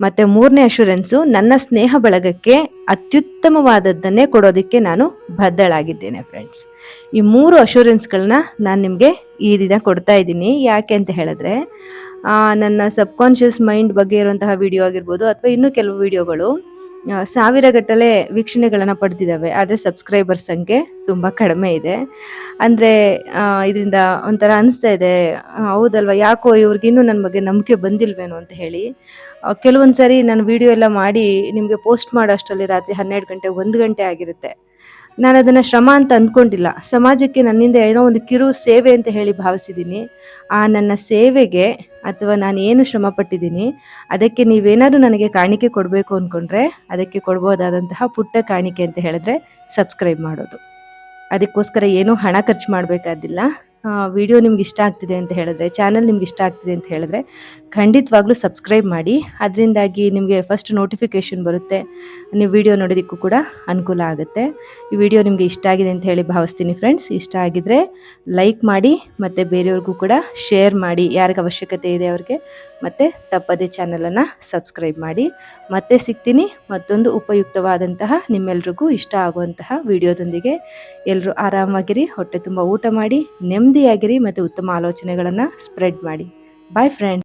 ಮತ್ತೆ ಮೂರನೇ ಅಶ್ಯೂರೆನ್ಸು ನನ್ನ ಸ್ನೇಹ ಬಳಗಕ್ಕೆ ಅತ್ಯುತ್ತಮವಾದದ್ದನ್ನೇ ಕೊಡೋದಕ್ಕೆ ನಾನು ಬದ್ಧಳಾಗಿದ್ದೇನೆ ಫ್ರೆಂಡ್ಸ್ ಈ ಮೂರು ಅಶೂರೆನ್ಸ್ಗಳನ್ನ ನಾನು ನಿಮಗೆ ಈ ದಿನ ಕೊಡ್ತಾ ಇದ್ದೀನಿ. ಯಾಕೆ ಅಂತ ಹೇಳಿದ್ರೆ ನನ್ನ ಸಬ್ಕಾನ್ಷಿಯಸ್ ಮೈಂಡ್ ಬಗ್ಗೆ ಇರುವಂತಹ ವಿಡಿಯೋ ಆಗಿರ್ಬೋದು ಅಥವಾ ಇನ್ನೂ ಕೆಲವು ವಿಡಿಯೋಗಳು ಆ, ಸಾವಿರ ಗಟ್ಟಲೆ ವೀಕ್ಷಣೆಗಳನ್ನು ಪಡೆದಿದ್ದಾವೆ ಆದರೆ ಸಬ್ಸ್ಕ್ರೈಬರ್ ಸಂಖ್ಯೆ ತುಂಬ ಕಡಿಮೆ ಇದೆ. ಅಂದರೆ ಇದರಿಂದ ಒಂಥರ ಅನಿಸ್ತಾ ಇದೆ. ಹೌದಲ್ವ? ಯಾಕೋ ಇವ್ರಿಗಿನ್ನೂ ನನ್ನ ಬಗ್ಗೆ ನಂಬಿಕೆ ಬಂದಿಲ್ವೇನೋ ಅಂತ ಹೇಳಿ. ಕೆಲವೊಂದು ಸರಿ ನಾನು ವಿಡಿಯೋ ಎಲ್ಲ ಮಾಡಿ ನಿಮಗೆ ಪೋಸ್ಟ್ ಮಾಡೋ ಅಷ್ಟರಲ್ಲಿ ರಾತ್ರಿ ಹನ್ನೆರಡು ಗಂಟೆ ಒಂದು ಗಂಟೆ ಆಗಿರುತ್ತೆ. ನಾನು ಅದನ್ನು ಶ್ರಮ ಅಂತ ಅಂದ್ಕೊಂಡಿಲ್ಲ ಸಮಾಜಕ್ಕೆ ನನ್ನಿಂದ ಏನೋ ಒಂದು ಕಿರು ಸೇವೆ ಅಂತ ಹೇಳಿ ಭಾವಿಸಿದ್ದೀನಿ ಆ ನನ್ನ ಸೇವೆಗೆ ಅಥವಾ ನಾನು ಏನು ಶ್ರಮ ಪಟ್ಟಿದ್ದೀನಿ ಅದಕ್ಕೆ ನೀವೇನಾದರೂ ನನಗೆ ಕಾಣಿಕೆ ಕೊಡಬೇಕು ಅಂದ್ಕೊಂಡ್ರೆ ಅದಕ್ಕೆ ಕೊಡ್ಬೋದಾದಂತಹ ಪುಟ್ಟ ಕಾಣಿಕೆ ಅಂತ ಹೇಳಿದ್ರೆ ಸಬ್ಸ್ಕ್ರೈಬ್ ಮಾಡೋದು. ಅದಕ್ಕೋಸ್ಕರ ಏನೂ ಹಣ ಖರ್ಚು ಮಾಡಬೇಕಾದಿಲ್ಲ. ವಿಡಿಯೋ ನಿಮ್ಗೆ ಇಷ್ಟ ಆಗ್ತಿದೆ ಅಂತ ಹೇಳಿದ್ರೆ, ಚಾನಲ್ ನಿಮ್ಗೆ ಇಷ್ಟ ಆಗ್ತಿದೆ ಅಂತ ಹೇಳಿದ್ರೆ, ಖಂಡಿತವಾಗ್ಲೂ ಸಬ್ಸ್ಕ್ರೈಬ್ ಮಾಡಿ. ಅದರಿಂದಾಗಿ ನಿಮಗೆ ಫಸ್ಟ್ ನೋಟಿಫಿಕೇಷನ್ ಬರುತ್ತೆ. ನೀವು ವಿಡಿಯೋ ನೋಡೋದಕ್ಕೂ ಕೂಡ ಅನುಕೂಲ ಆಗುತ್ತೆ. ಈ ವಿಡಿಯೋ ನಿಮಗೆ ಇಷ್ಟ ಆಗಿದೆ ಅಂತ ಹೇಳಿ ಭಾವಿಸ್ತೀನಿ ಫ್ರೆಂಡ್ಸ್ ಇಷ್ಟ ಆಗಿದ್ರೆ ಲೈಕ್ ಮಾಡಿ, ಮತ್ತು ಬೇರೆಯವ್ರಿಗೂ ಕೂಡ ಶೇರ್ ಮಾಡಿ. ಯಾರಿಗೆ ಅವಶ್ಯಕತೆ ಇದೆ ಅವ್ರಿಗೆ, ಮತ್ತು ತಪ್ಪದೇ ಚಾನಲನ್ನು ಸಬ್ಸ್ಕ್ರೈಬ್ ಮಾಡಿ. ಮತ್ತೆ ಸಿಗ್ತೀನಿ ಮತ್ತೊಂದು ಉಪಯುಕ್ತವಾದಂತಹ ನಿಮ್ಮೆಲ್ರಿಗೂ ಇಷ್ಟ ಆಗುವಂತಹ ವಿಡಿಯೋದೊಂದಿಗೆ. ಎಲ್ಲರೂ ಆರಾಮಾಗಿರಿ ಹೊಟ್ಟೆ ತುಂಬ ಊಟ ಮಾಡಿ. ನೆಮ್ಮದಿಯಾಗಿರಿ ಮತ್ತು ಉತ್ತಮ ಆಲೋಚನೆಗಳನ್ನು ಸ್ಪ್ರೆಡ್ ಮಾಡಿ. Boy friend